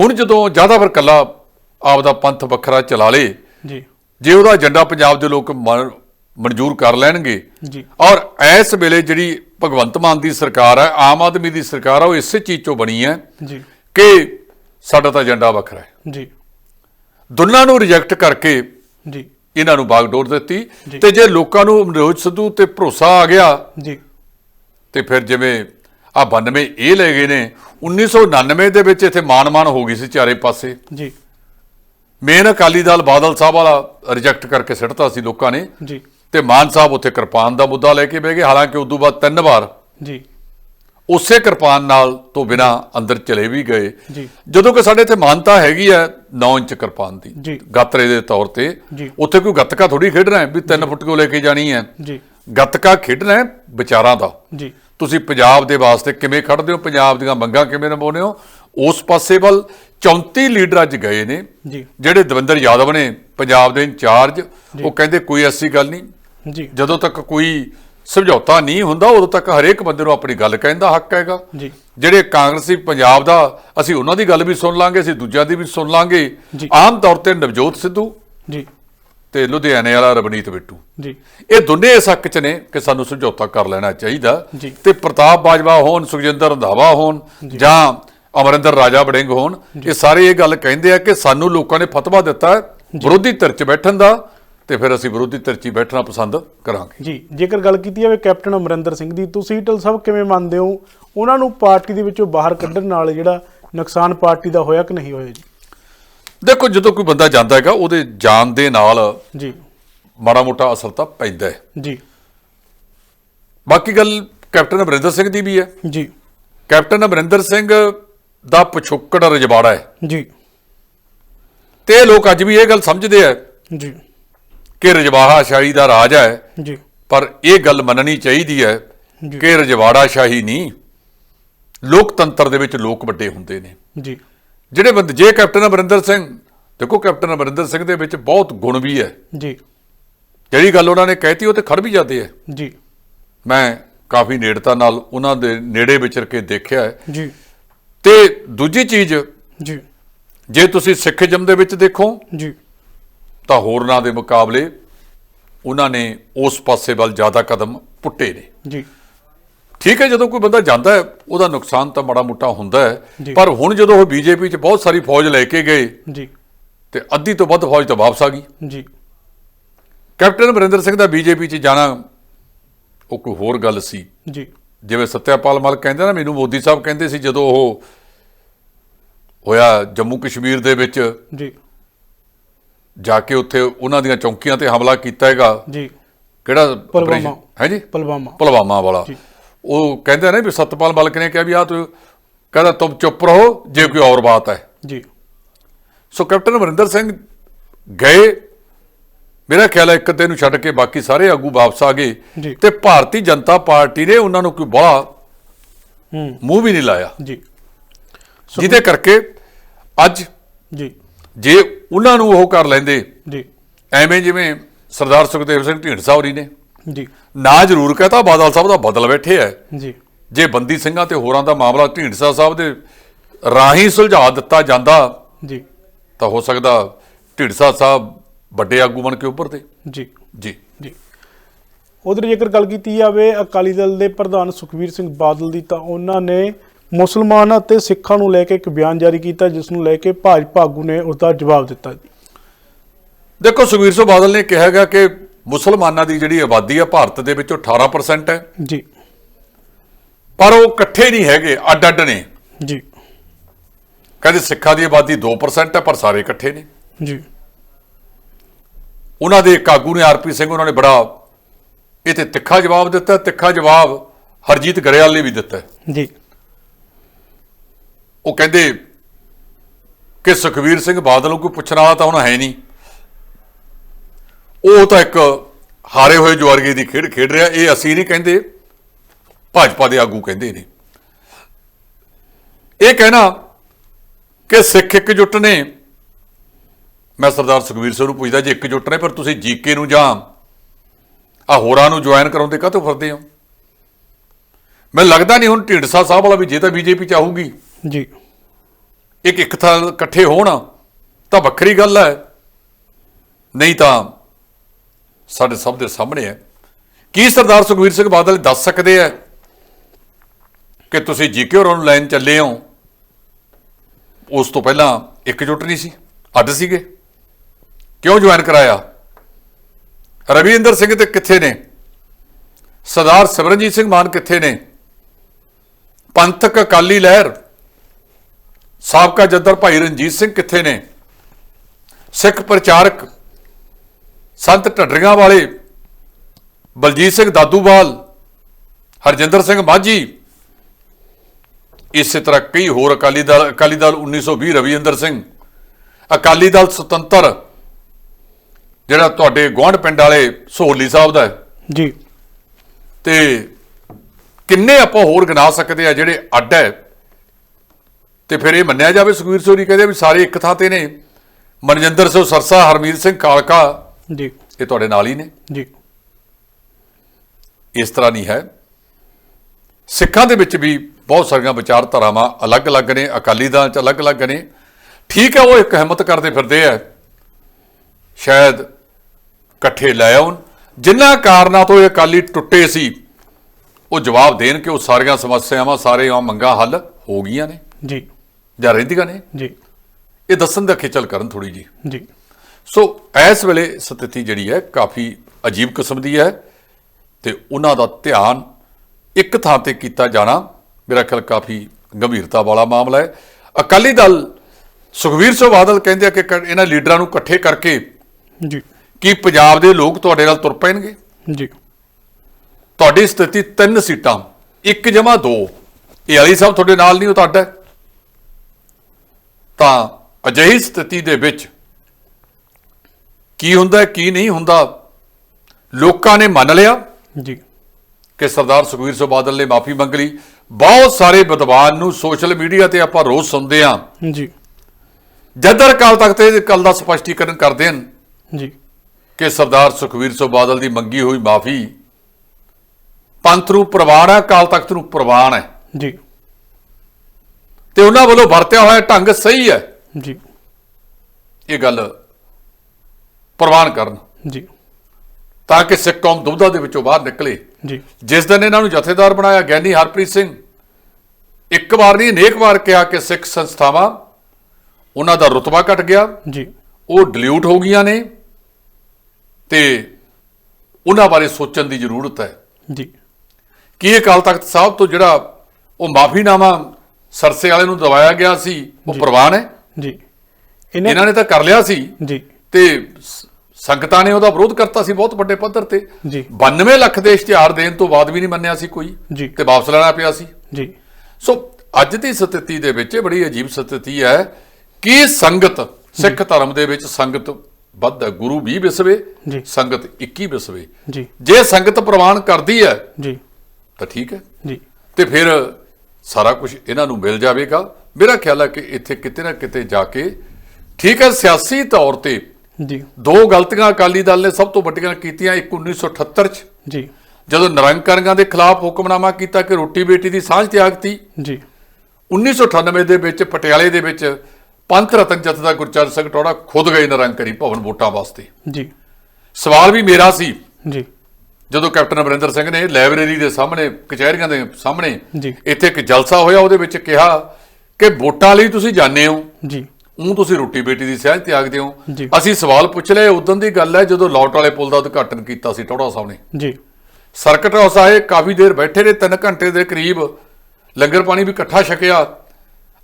ਹੁਣ ਜਦੋਂ ਜ਼ਿਆਦਾ ਫਿਰ ਕੱਲਾ ਆਪਦਾ ਪੰਥ ਵੱਖਰਾ ਚਲਾ ਲੇ। ਜੀ। ਜੇ ਉਹਦਾ ਏਜੰਡਾ ਪੰਜਾਬ ਦੇ ਲੋਕ ਮਨ- ਮਨਜ਼ੂਰ ਕਰ ਲੈਣਗੇ। ਜੀ। ਔਰ ਇਸ ਵੇਲੇ ਜਿਹੜੀ ਭਗਵੰਤ ਮਾਨ ਦੀ ਸਰਕਾਰ ਹੈ ਆਮ ਆਦਮੀ ਦੀ ਸਰਕਾਰ ਹੈ ਉਹ ਇਸੇ ਚੀਜ਼ ਤੋਂ ਬਣੀ ਹੈ ਜੀ। ਕਿ ਸਾਡਾ ਤਾਂ ਏਜੰਡਾ ਵੱਖਰਾ ਹੈ। ਜੀ। ਦੋਨਾਂ ਨੂੰ ਰਿਜੈਕਟ ਕਰਕੇ ਜੀ। ਇਹਨਾਂ ਨੂੰ ਬਾਗਡੋਰ ਦਿੱਤੀ। ਤੇ ਜੇ ਲੋਕਾਂ ਨੂੰ ਮਨੋਜ ਸਿੱਧੂ ਤੇ ਭਰੋਸਾ ਆ ਗਿਆ ਜੀ। ਤੇ ਫਿਰ ਜਿਵੇਂ ਆ 92 ਇਹ ਲੈ ਗਏ ਨੇ 1999 ਦੇ ਵਿੱਚ ਇੱਥੇ ਮਾਨ-ਮਾਨ ਹੋ ਗਈ ਸੀ ਚਾਰੇ ਪਾਸੇ। ਜੀ। ਮੇਨ ਅਕਾਲੀ ਦਲ ਬਾਦਲ ਸਾਹਿਬ ਵਾਲਾ ਰਿਜੈਕਟ ਕਰਕੇ ਸਿੱਟਤਾ ਸੀ ਲੋਕਾਂ ਨੇ। ਜੀ। ਤੇ ਮਾਨ ਸਾਹਿਬ ਉੱਥੇ ਕਿਰਪਾਨ ਦਾ ਮੁੱਦਾ ਲੈ ਕੇ ਬਹਿ ਗਏ। ਹਾਲਾਂਕਿ ਉਦੋਂ ਬਾਅਦ ਤਿੰਨ ਵਾਰ ਜੀ। ਉਸੇ ਕਿਰਪਾਨ ਨਾਲ ਤੋਂ ਬਿਨਾ ਅੰਦਰ ਚਲੇ ਵੀ ਗਏ। ਜਦੋਂ ਕਿ ਸਾਡੇ ਇੱਥੇ ਮਾਨਤਾ ਹੈਗੀ ਹੈ 9 ਇੰਚ ਕਿਰਪਾਨ ਦੀ। ਗਾਤਰੇ ਦੇ ਤੌਰ ਤੇ। ਉੱਥੇ ਕੋਈ ਗੱਤਕਾ ਥੋੜੀ ਖੇਡਣਾ ਹੈ ਵੀ 3 ਫੁੱਟ ਕੋ ਲੈ ਕੇ ਜਾਣੀ ਹੈ? ਜੀ। ਗੱਤਕਾ ਖੇਡਣਾ ਹੈ ਵਿਚਾਰਾਂ ਦਾ। ਤੁਸੀਂ ਪੰਜਾਬ ਦੇ ਵਾਸਤੇ ਕਿਵੇਂ ਖੜਦੇ ਹੋ? ਪੰਜਾਬ ਦੀਆਂ ਮੰਗਾਂ ਕਿਵੇਂ ਨਿਭਾਉਂਦੇ ਹੋ? ਉਸ ਪਾਸੇ ਵੱਲ 34 ਲੀਡਰ ਅੱਜ ਗਏ ਨੇ ਜੀ। ਜਿਹੜੇ ਦਵਿੰਦਰ ਯਾਦਵ ਨੇ ਪੰਜਾਬ ਦੇ ਇੰਚਾਰਜ ਉਹ ਕਹਿੰਦੇ ਕੋਈ ਐਸੀ ਗੱਲ ਨਹੀਂ। ਜੀ। ਜਦੋਂ ਤੱਕ ਕੋਈ ਸਮਝੌਤਾ ਨਹੀਂ ਹੁੰਦਾ ਉਦੋਂ ਤੱਕ ਹਰੇਕ ਬੰਦੇ ਨੂੰ ਆਪਣੀ ਗੱਲ ਕਹਿਣ ਦਾ ਹੱਕ ਹੈਗਾ। ਜੀ। ਜਿਹੜੇ ਕਾਂਗਰਸੀ ਪੰਜਾਬ ਦਾ ਅਸੀਂ ਉਹਨਾਂ ਦੀ ਗੱਲ ਵੀ ਸੁਣ ਲਾਂਗੇ ਅਸੀਂ ਦੂਜਿਆਂ ਦੀ ਵੀ ਸੁਣ ਲਾਂਗੇ। ਆਮ ਤੌਰ ਤੇ ਨਵਜੋਤ ਸਿੱਧੂ ਜੀ। ਤੇ ਲੁਧਿਆਣੇ ਵਾਲਾ ਰਵਨੀਤ ਬਿੱਟੂ। ਜੀ। ਇਹ ਦੋਨੇ ਇਸ ਹੱਕ 'ਚ ਨੇ ਕਿ ਸਾਨੂੰ ਸਮਝੌਤਾ ਕਰ ਲੈਣਾ ਚਾਹੀਦਾ। ਤੇ ਪ੍ਰਤਾਪ ਬਾਜਵਾ ਹੋਣ ਸੁਖਜਿੰਦਰ ਰੰਧਾਵਾ ਹੋਣ ਜਾਂ ਅਮਰਿੰਦਰ ਰਾਜਾ ਵੜਿੰਗ ਹੋਣ। ਇਹ ਸਾਰੇ ਇਹ ਗੱਲ ਕਹਿੰਦੇ ਆ ਕਿ ਸਾਨੂੰ ਲੋਕਾਂ ਨੇ ਫਤਵਾ ਦਿੱਤਾ ਹੈ ਵਿਰੋਧੀ ਧਿਰ 'ਚ ਬੈਠਣ ਦਾ ਤੇ ਫਿਰ ਅਸੀਂ ਵਿਰੋਧੀ ਧਿਰ 'ਚ ਬੈਠਣਾ ਪਸੰਦ ਕਰਾਂਗੇ। ਜੀ ਜੇਕਰ ਗੱਲ ਕੀਤੀ ਜਾਵੇ ਕੈਪਟਨ ਅਮਰਿੰਦਰ ਸਿੰਘ ਦੀ ਤੁਸੀਂ ਢਿੱਲ ਸਾਹਿਬ ਕਿਵੇਂ ਮੰਨਦੇ ਹੋ? ਉਹਨਾਂ ਨੂੰ ਪਾਰਟੀ ਦੇ ਵਿੱਚੋਂ ਬਾਹਰ ਕੱਢਣ ਨਾਲ ਜਿਹੜਾ ਨੁਕਸਾਨ ਪਾਰਟੀ ਦਾ ਹੋਇਆ ਕਿ ਨਹੀਂ ਹੋਇਆ ਜੀ? ਦੇਖੋ ਜਦੋਂ ਕੋਈ ਬੰਦਾ ਜਾਂਦਾ ਹੈਗਾ ਉਹਦੇ ਜਾਣ ਦੇ ਨਾਲ ਜੀ। ਮਾੜਾ ਮੋਟਾ ਅਸਰ ਤਾਂ ਪੈਂਦਾ ਹੈ। ਜੀ। ਬਾਕੀ ਗੱਲ ਕੈਪਟਨ ਅਮਰਿੰਦਰ ਸਿੰਘ ਦੀ ਵੀ ਹੈ। ਜੀ। ਕੈਪਟਨ ਅਮਰਿੰਦਰ ਸਿੰਘ ਦਾ ਪਿਛੋਕੜ ਰਜਵਾੜਾ ਹੈ। ਜੀ। ਤੇ ਲੋਕ ਅੱਜ ਵੀ ਇਹ ਗੱਲ ਸਮਝਦੇ ਆ ਜੀ। ਕਿ ਰਜਵਾੜਾ ਸ਼ਾਹੀ ਦਾ ਰਾਜ ਹੈ। ਜੀ। ਪਰ ਇਹ ਗੱਲ ਮੰਨਣੀ ਚਾਹੀਦੀ ਹੈ। ਕਿ ਰਜਵਾੜਾ ਸ਼ਾਹੀ ਨਹੀਂ ਲੋਕਤੰਤਰ ਦੇ ਵਿੱਚ ਲੋਕ ਵੱਡੇ ਹੁੰਦੇ ਨੇ। ਜੀ। ਜਿਹੜੇ ਬੰਦੇ ਜੇ ਕੈਪਟਨ ਅਮਰਿੰਦਰ ਸਿੰਘ ਦੇਖੋ ਕੈਪਟਨ ਅਮਰਿੰਦਰ ਸਿੰਘ ਦੇ ਵਿੱਚ ਬਹੁਤ ਗੁਣ ਵੀ ਹੈ। ਜੀ। ਜਿਹੜੀ ਗੱਲ ਉਹਨਾਂ ਨੇ ਕਹਿਤੀ ਉਹ ਤੇ ਖੜ ਵੀ ਜਾਂਦੇ ਹੈ ਜੀ। ਮੈਂ ਕਾਫੀ ਨੇੜਤਾ ਨਾਲ ਉਹਨਾਂ ਦੇ ਨੇੜੇ ਵਿਚਰ ਕੇ ਦੇਖਿਆ ਹੈ। ਜੀ। ਤੇ ਦੂਜੀ ਚੀਜ਼ ਜੀ। ਜੇ ਤੁਸੀਂ ਸਿੱਖੀਜ਼ਮ ਦੇ ਵਿੱਚ ਦੇਖੋ ਜੀ। ਤਾਂ ਹੋਰਨਾਂ ਦੇ ਮੁਕਾਬਲੇ ਉਹਨਾਂ ਨੇ ਉਸ ਪਾਸੇ ਵੱਲ ਜ਼ਿਆਦਾ ਕਦਮ ਪੁੱਟੇ ਨੇ। ਜੀ। ਠੀਕ ਹੈ ਜਦੋਂ ਕੋਈ ਬੰਦਾ ਜਾਂਦਾ ਹੈ ਉਹਦਾ ਨੁਕਸਾਨ ਤਾਂ ਮਾੜਾ ਮੋਟਾ ਹੁੰਦਾ ਹੈ। ਪਰ ਹੁਣ ਜਦੋਂ ਉਹ ਬੀਜੇਪੀ 'ਚ ਬਹੁਤ ਸਾਰੀ ਫੌਜ ਲੈ ਕੇ ਗਏ ਜੀ। ਤੇ ਅੱਧੀ ਤੋਂ ਵੱਧ ਫੌਜ ਤਾਂ ਵਾਪਸ ਆ ਗਈ। ਜੀ। ਕੈਪਟਨ ਅਮਰਿੰਦਰ ਸਿੰਘ ਦਾ ਬੀਜੇਪੀ 'ਚ ਜਾਣਾ ਉਹ ਕੋਈ ਹੋਰ ਗੱਲ ਸੀ। ਜੀ। ਜਿਵੇਂ ਸਤਿਆਪਾਲ ਮਲ ਕਹਿੰਦੇ ਨਾ ਮੈਨੂੰ ਮੋਦੀ ਸਾਹਿਬ ਕਹਿੰਦੇ ਸੀ ਜਦੋਂ ਉਹ ਹੋਇਆ ਜੰਮੂ ਕਸ਼ਮੀਰ ਦੇ ਵਿੱਚ ਜੀ। ਜਾ ਕੇ ਉੱਥੇ ਉਹਨਾਂ ਦੀਆਂ ਚੌਂਕੀਆਂ ਤੇ ਹਮਲਾ ਕੀਤਾ ਹੈਗਾ। ਜੀ। ਕਿਹੜਾ ਪੁਲਵਾਮਾ। ਹੈ ਜੀ? ਪੁਲਵਾਮਾ। ਪੁਲਵਾਮਾ ਵਾਲਾ। ਉਹ ਕਹਿੰਦੇ ਨੇ ਵੀ ਸਤਪਾਲ ਮਲਕ ਨੇ ਕਿਹਾ ਵੀ ਆ ਤੂੰ ਕਹਿੰਦਾ ਤੁਮ ਚੁੱਪ ਰਹੋ ਜੇ ਕੋਈ ਹੋਰ ਬਾਤ ਹੈ। ਜੀ। ਸੋ ਕੈਪਟਨ ਅਮਰਿੰਦਰ ਸਿੰਘ ਗਏ ਮੇਰਾ ਖਿਆਲ ਹੈ ਇੱਕ ਅੱਧੇ ਨੂੰ ਛੱਡ ਕੇ ਬਾਕੀ ਸਾਰੇ ਆਗੂ ਵਾਪਸ ਆ ਗਏ। ਤੇ ਭਾਰਤੀ ਜਨਤਾ ਪਾਰਟੀ ਨੇ ਉਹਨਾਂ ਨੂੰ ਕੋਈ ਬੜਾ ਹੂੰ। ਮੂੰਹ ਵੀ ਨਹੀਂ ਲਾਇਆ। ਜੀ। ਜਿਹਦੇ ਕਰਕੇ ਅੱਜ ਜੀ। ਜੇ ਉਹਨਾਂ ਨੂੰ ਉਹ ਕਰ ਲੈਂਦੇ ਜੀ। ਐਵੇਂ ਜਿਵੇਂ ਸਰਦਾਰ ਸੁਖਦੇਵ ਸਿੰਘ ਢੀਂਡਸਾ ਹੋਰੀ ਨੇ। ਜੀ। ਨਾ ਜ਼ਰੂਰ ਕਹਤਾ ਬਾਦਲ ਸਾਹਿਬ ਦਾ ਬਦਲ ਬੈਠੇ ਜੀ। ਜੇ ਬੰਦੀ ਸਿੰਘਾਂ ਤੇ ਹੋਰਾਂ ਦਾ ਮਾਮਲਾ ਢੀਂਡਸਾ ਸਾਹਿਬ ਦੇ ਰਾਹੀਂ ਸੁਲਝਾ ਦਿੱਤਾ ਜਾਂਦਾ ਜੀ। ਤਾਂ ਹੋ ਸਕਦਾ ਢੀਂਡਸਾ ਸਾਹਿਬ ਵੱਡੇ ਆਗੂ ਬਣ ਕੇ ਉੱਭਰਦੇ ਜੀ। ਜੀ। ਜੀ। ਉਧਰ ਜੇਕਰ ਗੱਲ ਕੀਤੀ ਜਾਵੇ ਅਕਾਲੀ ਦਲ ਦੇ ਪ੍ਰਧਾਨ ਸੁਖਵੀਰ ਸਿੰਘ ਬਾਦਲ ਦੀ ਤਾਂ ਉਹਨਾਂ ਨੇ ਮੁਸਲਮਾਨ ਅਤੇ ਸਿੱਖਾਂ ਨੂੰ ਲੈ ਕੇ ਇੱਕ ਬਿਆਨ ਜਾਰੀ ਕੀਤਾ ਜਿਸ ਨੂੰ ਲੈ ਕੇ ਭਾਜਪਾ ਆਗੂ ਨੇ ਉਸ ਦਾ ਜਵਾਬ ਦਿੱਤਾ। ਜੀ ਦੇਖੋ ਸੁਖਬੀਰ ਸਿੰਘ ਬਾਦਲ ਨੇ ਕਿਹਾ ਗਿਆ ਕਿ ਮੁਸਲਮਾਨਾਂ ਦੀ ਜਿਹੜੀ ਆਬਾਦੀ ਹੈ ਭਾਰਤ ਦੇ ਵਿੱਚ ਉਹ 18% ਹੈ। ਜੀ। ਪਰ ਉਹ ਇਕੱਠੇ ਨਹੀਂ ਹੈਗੇ ਅੱਡ ਅੱਡ ਨੇ। ਜੀ। ਕਹਿੰਦੇ ਸਿੱਖਾਂ ਦੀ ਆਬਾਦੀ 2% ਹੈ ਪਰ ਸਾਰੇ ਇਕੱਠੇ ਨੇ। ਜੀ। ਉਹਨਾਂ ਦੇ ਇੱਕ ਆਗੂ ਨੇ ਆਰਪੀ ਸਿੰਘ ਉਹਨਾਂ ਨੇ ਬੜਾ ਇਹ ਤੇ ਤਿੱਖਾ ਜਵਾਬ ਦਿੱਤਾ ਤਿੱਖਾ ਜਵਾਬ ਹਰਜੀਤ ਗਰੇਵਾਲ ਨੇ ਵੀ ਦਿੱਤਾ। ਜੀ। ਉਹ ਕਹਿੰਦੇ ਕਿ ਸੁਖਵੀਰ ਸਿੰਘ ਬਾਦਲ ਨੂੰ ਕੋਈ ਪੁੱਛਣ ਵਾਲਾ ਤਾਂ ਹੁਣ ਹੈ ਨਹੀਂ। ਉਹ ਤਾਂ ਇੱਕ ਹਾਰੇ ਹੋਏ ਜੁਆਰਗੇ ਦੀ ਖੇਡ ਖੇਡ ਰਿਹਾ ਇਹ ਅਸੀਂ ਨਹੀਂ ਕਹਿੰਦੇ ਭਾਜਪਾ ਦੇ ਆਗੂ ਕਹਿੰਦੇ ਨੇ। ਇਹ ਕਹਿਣਾ ਕਿ ਸਿੱਖ ਇਕਜੁੱਟ ਨੇ ਮੈਂ ਸਰਦਾਰ ਸੁਖਵੀਰ ਸਿੰਘ ਨੂੰ ਪੁੱਛਦਾ ਜੇ ਇਕਜੁੱਟ ਨੇ ਪਰ ਤੁਸੀਂ ਜੀਕੇ ਨੂੰ ਜਾਂ ਆ ਹੋਰਾਂ ਨੂੰ ਜੁਆਇਨ ਕਰਾਉਂਦੇ ਕਾਹਤੋਂ ਫਿਰਦੇ ਹੋ? ਮੈਨੂੰ ਲੱਗਦਾ ਨਹੀਂ ਹੁਣ ਢੀਂਡਸਾ ਸਾਹਿਬ ਵਾਲਾ ਵੀ ਜੇ ਤਾਂ ਬੀਜੇਪੀ ਚਾਹੂਗੀ ਜੀ। ਇੱਕ ਇੱਕ ਥਾਂ ਇਕੱਠੇ ਹੋਣ ਤਾਂ ਵੱਖਰੀ ਗੱਲ ਹੈ। ਨਹੀਂ ਤਾਂ ਸਾਡੇ ਸਭ ਦੇ ਸਾਹਮਣੇ ਹੈ। ਕੀ ਸਰਦਾਰ ਸੁਖਵੀਰ ਸਿੰਘ ਬਾਦਲ ਦੱਸ ਸਕਦੇ ਹੈ ਕਿ ਤੁਸੀਂ ਜੀਕੇ ਹੋਰਾਂ ਨੂੰ ਲਾਈਨ ਚੱਲੇ ਹੋ? ਉਸ ਤੋਂ ਪਹਿਲਾਂ ਇਕਜੁੱਟ ਨਹੀਂ ਸੀ ਅੱਡ ਸੀਗੇ। ਕਿਉਂ ਜੁਆਇਨ ਕਰਾਇਆ? ਰਵਿੰਦਰ ਸਿੰਘ ਤੇ ਕਿੱਥੇ ਨੇ? ਸਰਦਾਰ ਸਿਮਰਨਜੀਤ ਸਿੰਘ ਮਾਨ ਕਿੱਥੇ ਨੇ? ਪੰਥਕ ਅਕਾਲੀ ਲਹਿਰ, ਸਾਬਕਾ ਜੱਦਰ ਭਾਈ ਰਣਜੀਤ ਸਿੰਘ ਕਿੱਥੇ ਨੇ? ਸਿੱਖ ਪ੍ਰਚਾਰਕ ਸੰਤ ਢੱਡਰੀਆਂ ਵਾਲੇ ਬਲਜੀਤ ਸਿੰਘ ਦਾਦੂਵਾਲ, ਹਰਜਿੰਦਰ ਸਿੰਘ ਮਾਝੀ, ਇਸੇ ਤਰ੍ਹਾਂ ਕਈ ਹੋਰ ਅਕਾਲੀ ਦਲ ਅਕਾਲੀ ਦਲ 1920 ਰਵਿੰਦਰ ਸਿੰਘ, ਅਕਾਲੀ ਦਲ ਸੁਤੰਤਰ ਜਿਹੜਾ ਤੁਹਾਡੇ ਗੁਆਂਢ ਪਿੰਡ ਵਾਲੇ ਸੋਹਲੀ ਸਾਹਿਬ ਦਾ ਹੈ। ਜੀ। ਤੇ ਕਿੰਨੇ ਆਪਾਂ ਹੋਰ ਗਿਣਾ ਸਕਦੇ ਆ ਜਿਹੜੇ ਅੱਡ ਹੈ? ਤੇ ਫਿਰ ਇਹ ਮੰਨਿਆ ਜਾਵੇ ਸੁਖਵੀਰ ਸੋਰੀ ਕਹਿੰਦੇ ਵੀ ਸਾਰੇ ਇੱਕ ਥਾਂ ਤੇ ਨੇ। ਮਨਜਿੰਦਰ ਸਿੰਘ ਸਰਸਾ ਹਰਮੀਤ ਸਿੰਘ ਕਾਲਕਾ ਜੀ। ਇਹ ਤੁਹਾਡੇ ਨਾਲ ਹੀ ਨੇ। ਜੀ। ਇਸ ਤਰ੍ਹਾਂ ਨਹੀਂ ਹੈ। ਸਿੱਖਾਂ ਦੇ ਵਿੱਚ ਵੀ ਬਹੁਤ ਸਾਰੀਆਂ ਵਿਚਾਰਧਾਰਾਵਾਂ ਅਲੱਗ-ਅਲੱਗ ਨੇ ਅਕਾਲੀ ਦਲ ਚ ਅਲੱਗ-ਅਲੱਗ ਨੇ। ਠੀਕ ਹੈ ਉਹ ਇੱਕ ਹਿੰਮਤ ਕਰਦੇ ਫਿਰਦੇ ਆ। ਸ਼ਾਇਦ ਇਕੱਠੇ ਲੈ ਆਉਣ। ਜਿਨ੍ਹਾਂ ਕਾਰਨਾਂ ਤੋਂ ਇਹ ਅਕਾਲੀ ਟੁੱਟੇ ਸੀ ਉਹ ਜਵਾਬ ਦੇਣ ਕਿ ਉਹ ਸਾਰੀਆਂ ਸਮੱਸਿਆਵਾਂ ਸਾਰੇ ਆ ਮੰਗਾਂ ਹੱਲ ਹੋ ਗਈਆਂ ਨੇ। ਜੀ। ਜਾਂ ਰਹਿੰਦੀਆਂ ਨੇ। ਜੀ। ਇਹ ਦੱਸਣ ਦਾ ਖੇਚਲ ਕਰਨ ਥੋੜੀ ਜੀ ਜੀ। ਸੋ ਇਸ ਵੇਲੇ ਸਥਿਤੀ ਜਿਹੜੀ ਹੈ ਕਾਫੀ ਅਜੀਬ ਕਿਸਮ ਦੀ ਹੈ ਤੇ ਉਹਨਾਂ ਦਾ ਧਿਆਨ ਇੱਕ ਥਾਂ ਤੇ ਕੀਤਾ ਜਾਣਾ ਮੇਰਾ ਖਿਆਲ ਕਾਫੀ ਗੰਭੀਰਤਾ ਵਾਲਾ ਮਾਮਲਾ ਹੈ। ਅਕਾਲੀ ਦਲ ਸੁਖਵੀਰ ਸਿੰਘ ਬਾਦਲ ਕਹਿੰਦੇ ਆ ਕਿ ਕ- ਇਹਨਾਂ ਲੀਡਰਾਂ ਨੂੰ ਇਕੱਠੇ ਕਰਕੇ ਜੀ। ਕੀ ਪੰਜਾਬ ਦੇ ਲੋਕ ਤੁਹਾਡੇ ਨਾਲ ਤੁਰ ਪੈਣਗੇ? ਜੀ। ਤੁਹਾਡੀ ਸਥਿਤੀ ਤਿੰਨ ਸੀਟਾਂ ਇੱਕ ਜਮਾ ਦੋ। ਇਹ ਅਲੀ ਸਾਹਿਬ ਤੁਹਾਡੇ ਨਾਲ ਨਹੀਂ ਉਹ ਤੁਹਾਡਾ। ਤਾਂ ਅਜਿਹੀ ਸਥਿਤੀ ਦੇ ਵਿੱਚ ਕੀ ਹੁੰਦਾ ਕੀ ਨਹੀਂ ਹੁੰਦਾ ਲੋਕਾਂ ਨੇ ਮੰਨ ਲਿਆ ਜੀ। ਕਿ ਸਰਦਾਰ ਸੁਖਵੀਰ ਸਿੰਘ ਬਾਦਲ ਨੇ ਮਾਫੀ ਮੰਗ ਲਈ। ਬਹੁਤ ਸਾਰੇ ਵਿਦਵਾਨ ਨੂੰ ਸੋਸ਼ਲ ਮੀਡੀਆ ਤੇ ਆਪਾਂ ਰੋਜ਼ ਸੁਣਦੇ ਹਾਂ। ਜੀ। ਜਦਰ ਕਾਲ ਤੱਕ ਤੇ ਗੱਲ ਦਾ ਸਪਸ਼ਟੀਕਰਨ ਕਰਦੇ ਹਨ ਜੀ। ਕਿ ਸਰਦਾਰ ਸੁਖਵੀਰ ਸਿੰਘ ਬਾਦਲ ਦੀ ਮੰਗੀ ਹੋਈ ਮਾਫੀ ਪੰਥ ਨੂੰ ਪ੍ਰਵਾਨ ਹੈ ਕਾਲ ਤਖਤ ਨੂੰ ਪ੍ਰਵਾਨ ਹੈ। ਜੀ। ਤੇ ਉਹਨਾਂ ਵੱਲੋਂ ਵਰਤਿਆ ਹੋਇਆ ਢੰਗ ਸਹੀ ਹੈ। ਜੀ। ਇਹ ਗੱਲ ਪ੍ਰਵਾਨ ਕਰਨ। ਜੀ। ਤਾਂ ਕਿ ਸਿੱਖ ਕੌਮ ਦੁਬਦਾ ਦੇ ਵਿੱਚੋਂ ਬਾਹਰ ਨਿਕਲੇ। ਜੀ। ਜਿਸ ਦਿਨ ਇਹਨਾਂ ਨੂੰ ਜਥੇਦਾਰ ਬਣਾਇਆ ਗਿਆਨੀ ਹਰਪ੍ਰੀਤ ਸਿੰਘ ਇੱਕ ਵਾਰ ਨਹੀਂ ਅਨੇਕ ਵਾਰ ਕਿਹਾ ਕਿ ਸਿੱਖ ਸੰਸਥਾਵਾਂ ਉਹਨਾਂ ਦਾ ਰੁਤਬਾ ਘਟ ਗਿਆ। ਜੀ। ਉਹ ਡਿਲਿਊਟ ਹੋ ਗਈਆਂ ਨੇ। ਤੇ ਉਹਨਾਂ ਬਾਰੇ ਸੋਚਣ ਦੀ ਜ਼ਰੂਰਤ ਹੈ। ਜੀ। ਕੀ ਇਹ ਅਕਾਲ ਤਖਤ ਸਾਹਿਬ ਤੋਂ ਜਿਹੜਾ ਉਹ ਮਾਫੀਨਾਮਾ ਸਰਸੇ ਵਾਲੇ ਨੂੰ ਦਵਾਇਆ ਗਿਆ ਸੀ ਉਹ। ਪ੍ਰਵਾਨ ਹੈ? ਜੀ। ਇਹਨੇ ਨੇ ਤਾਂ ਕਰ ਲਿਆ ਸੀ। ਜੀ। ਤੇ ਸੰਗਤਾਂ ਨੇ ਉਹਦਾ ਵਿਰੋਧ ਕਰਤਾ ਸੀ ਬਹੁਤ ਵੱਡੇ ਪੱਧਰ ਤੇ। ਜੀ। 92 ਲੱਖ ਦੇ ਇਸ਼ਤਿਹਾਰ ਦੇਣ ਤੋਂ ਬਾਅਦ ਵੀ ਨਹੀਂ ਮੰਨਿਆ ਸੀ ਕੋਈ ਜੀ। ਤੇ ਵਾਪਸ ਲੈਣਾ ਪਿਆ ਸੀ। ਜੀ। ਸੋ ਅੱਜ ਦੀ ਸਥਿਤੀ ਦੇ ਵਿੱਚ ਬੜੀ ਅਜੀਬ ਸਥਿਤੀ ਹੈ ਕਿ ਸੰਗਤ ਸਿੱਖ ਧਰਮ ਦੇ ਵਿੱਚ ਸੰਗਤ ਵੱਧ ਹੈ ਗੁਰੂ 20 ਵਿਸਵੇ ਜੀ। ਸੰਗਤ 21 ਵਿਸਵੇ ਜੀ। ਜੇ ਸੰਗਤ ਪ੍ਰਵਾਨ ਕਰਦੀ ਹੈ ਜੀ। ਤਾਂ ਠੀਕ ਹੈ। ਜੀ। ਤੇ ਫਿਰ ਸਾਰਾ ਕੁਝ ਇਹਨਾਂ ਨੂੰ ਮਿਲ ਜਾਵੇਗਾ। ਮੇਰਾ ਖਿਆਲ ਹੈ ਕਿ ਇੱਥੇ ਕਿਤੇ ਨਾ ਕਿਤੇ ਜਾ ਕੇ ਠੀਕ ਹੈ ਸਿਆਸੀ ਤੌਰ ਤੇ ਜੀ। ਦੋ ਗਲਤੀਆਂ ਅਕਾਲੀ ਦਲ ਨੇ ਸਭ ਤੋਂ ਵੱਡੀਆਂ ਕੀਤੀਆਂ ਇੱਕ 1978 ਚ। ਜੀ। ਜਦੋਂ ਨਿਰੰਕਾਰੀਆਂ ਦੇ ਖਿਲਾਫ ਹੁਕਮਨਾਮਾ ਕੀਤਾ ਕਿ ਰੋਟੀ ਬੇਟੀ ਦੀ ਸਾਂਝ ਤਿਆਗਤੀ ਜੀ। 1998 ਦੇ ਵਿੱਚ ਪਟਿਆਲੇ ਦੇ ਵਿੱਚ ਪੰਥ ਰਤਨ ਜਥੇਦਾਰ ਗੁਰਚਰਨ ਸਿੰਘ ਟੋੜਾ ਖੁਦ ਗਏ ਨਿਰੰਕਾਰੀ ਭਵਨ ਵੋਟਾਂ ਵਾਸਤੇ। ਜੀ। ਸਵਾਲ ਵੀ ਮੇਰਾ ਸੀ। ਜੀ। ਜਦੋਂ ਕੈਪਟਨ ਅਮਰਿੰਦਰ ਸਿੰਘ ਨੇ ਲਾਇਬ੍ਰੇਰੀ ਦੇ ਸਾਹਮਣੇ ਕਚਹਿਰੀਆਂ ਦੇ ਸਾਹਮਣੇ ਜੀ। ਇੱਥੇ ਇੱਕ ਜਲਸਾ ਹੋਇਆ ਉਹਦੇ ਵਿੱਚ ਕਿਹਾ ਕਿ ਵੋਟਾਂ ਲਈ ਤੁਸੀਂ ਜਾਂਦੇ ਹੋ। ਜੀ। ਉਹ ਤੁਸੀਂ ਰੋਟੀ ਬੇਟੀ ਦੀ ਸਹਿਜ ਤਿਆਗਦੇ ਹੋ। ਅਸੀਂ ਸਵਾਲ ਪੁੱਛ ਲਏ ਉਦੋਂ ਦੀ ਗੱਲ ਹੈ ਜਦੋਂ ਲੌਟ ਵਾਲੇ ਪੁਲ ਦਾ ਉਦਘਾਟਨ ਕੀਤਾ ਸੀ ਟੋੜਾ ਸਾਹਿਬ ਨੇ। ਜੀ। ਸਰਕਟ ਹਾਊਸ ਆਏ ਕਾਫੀ ਦੇਰ ਬੈਠੇ ਰਹੇ 3 ਘੰਟੇ ਦੇ ਕਰੀਬ ਲੰਗਰ ਪਾਣੀ ਵੀ ਇਕੱਠਾ ਛਕਿਆ।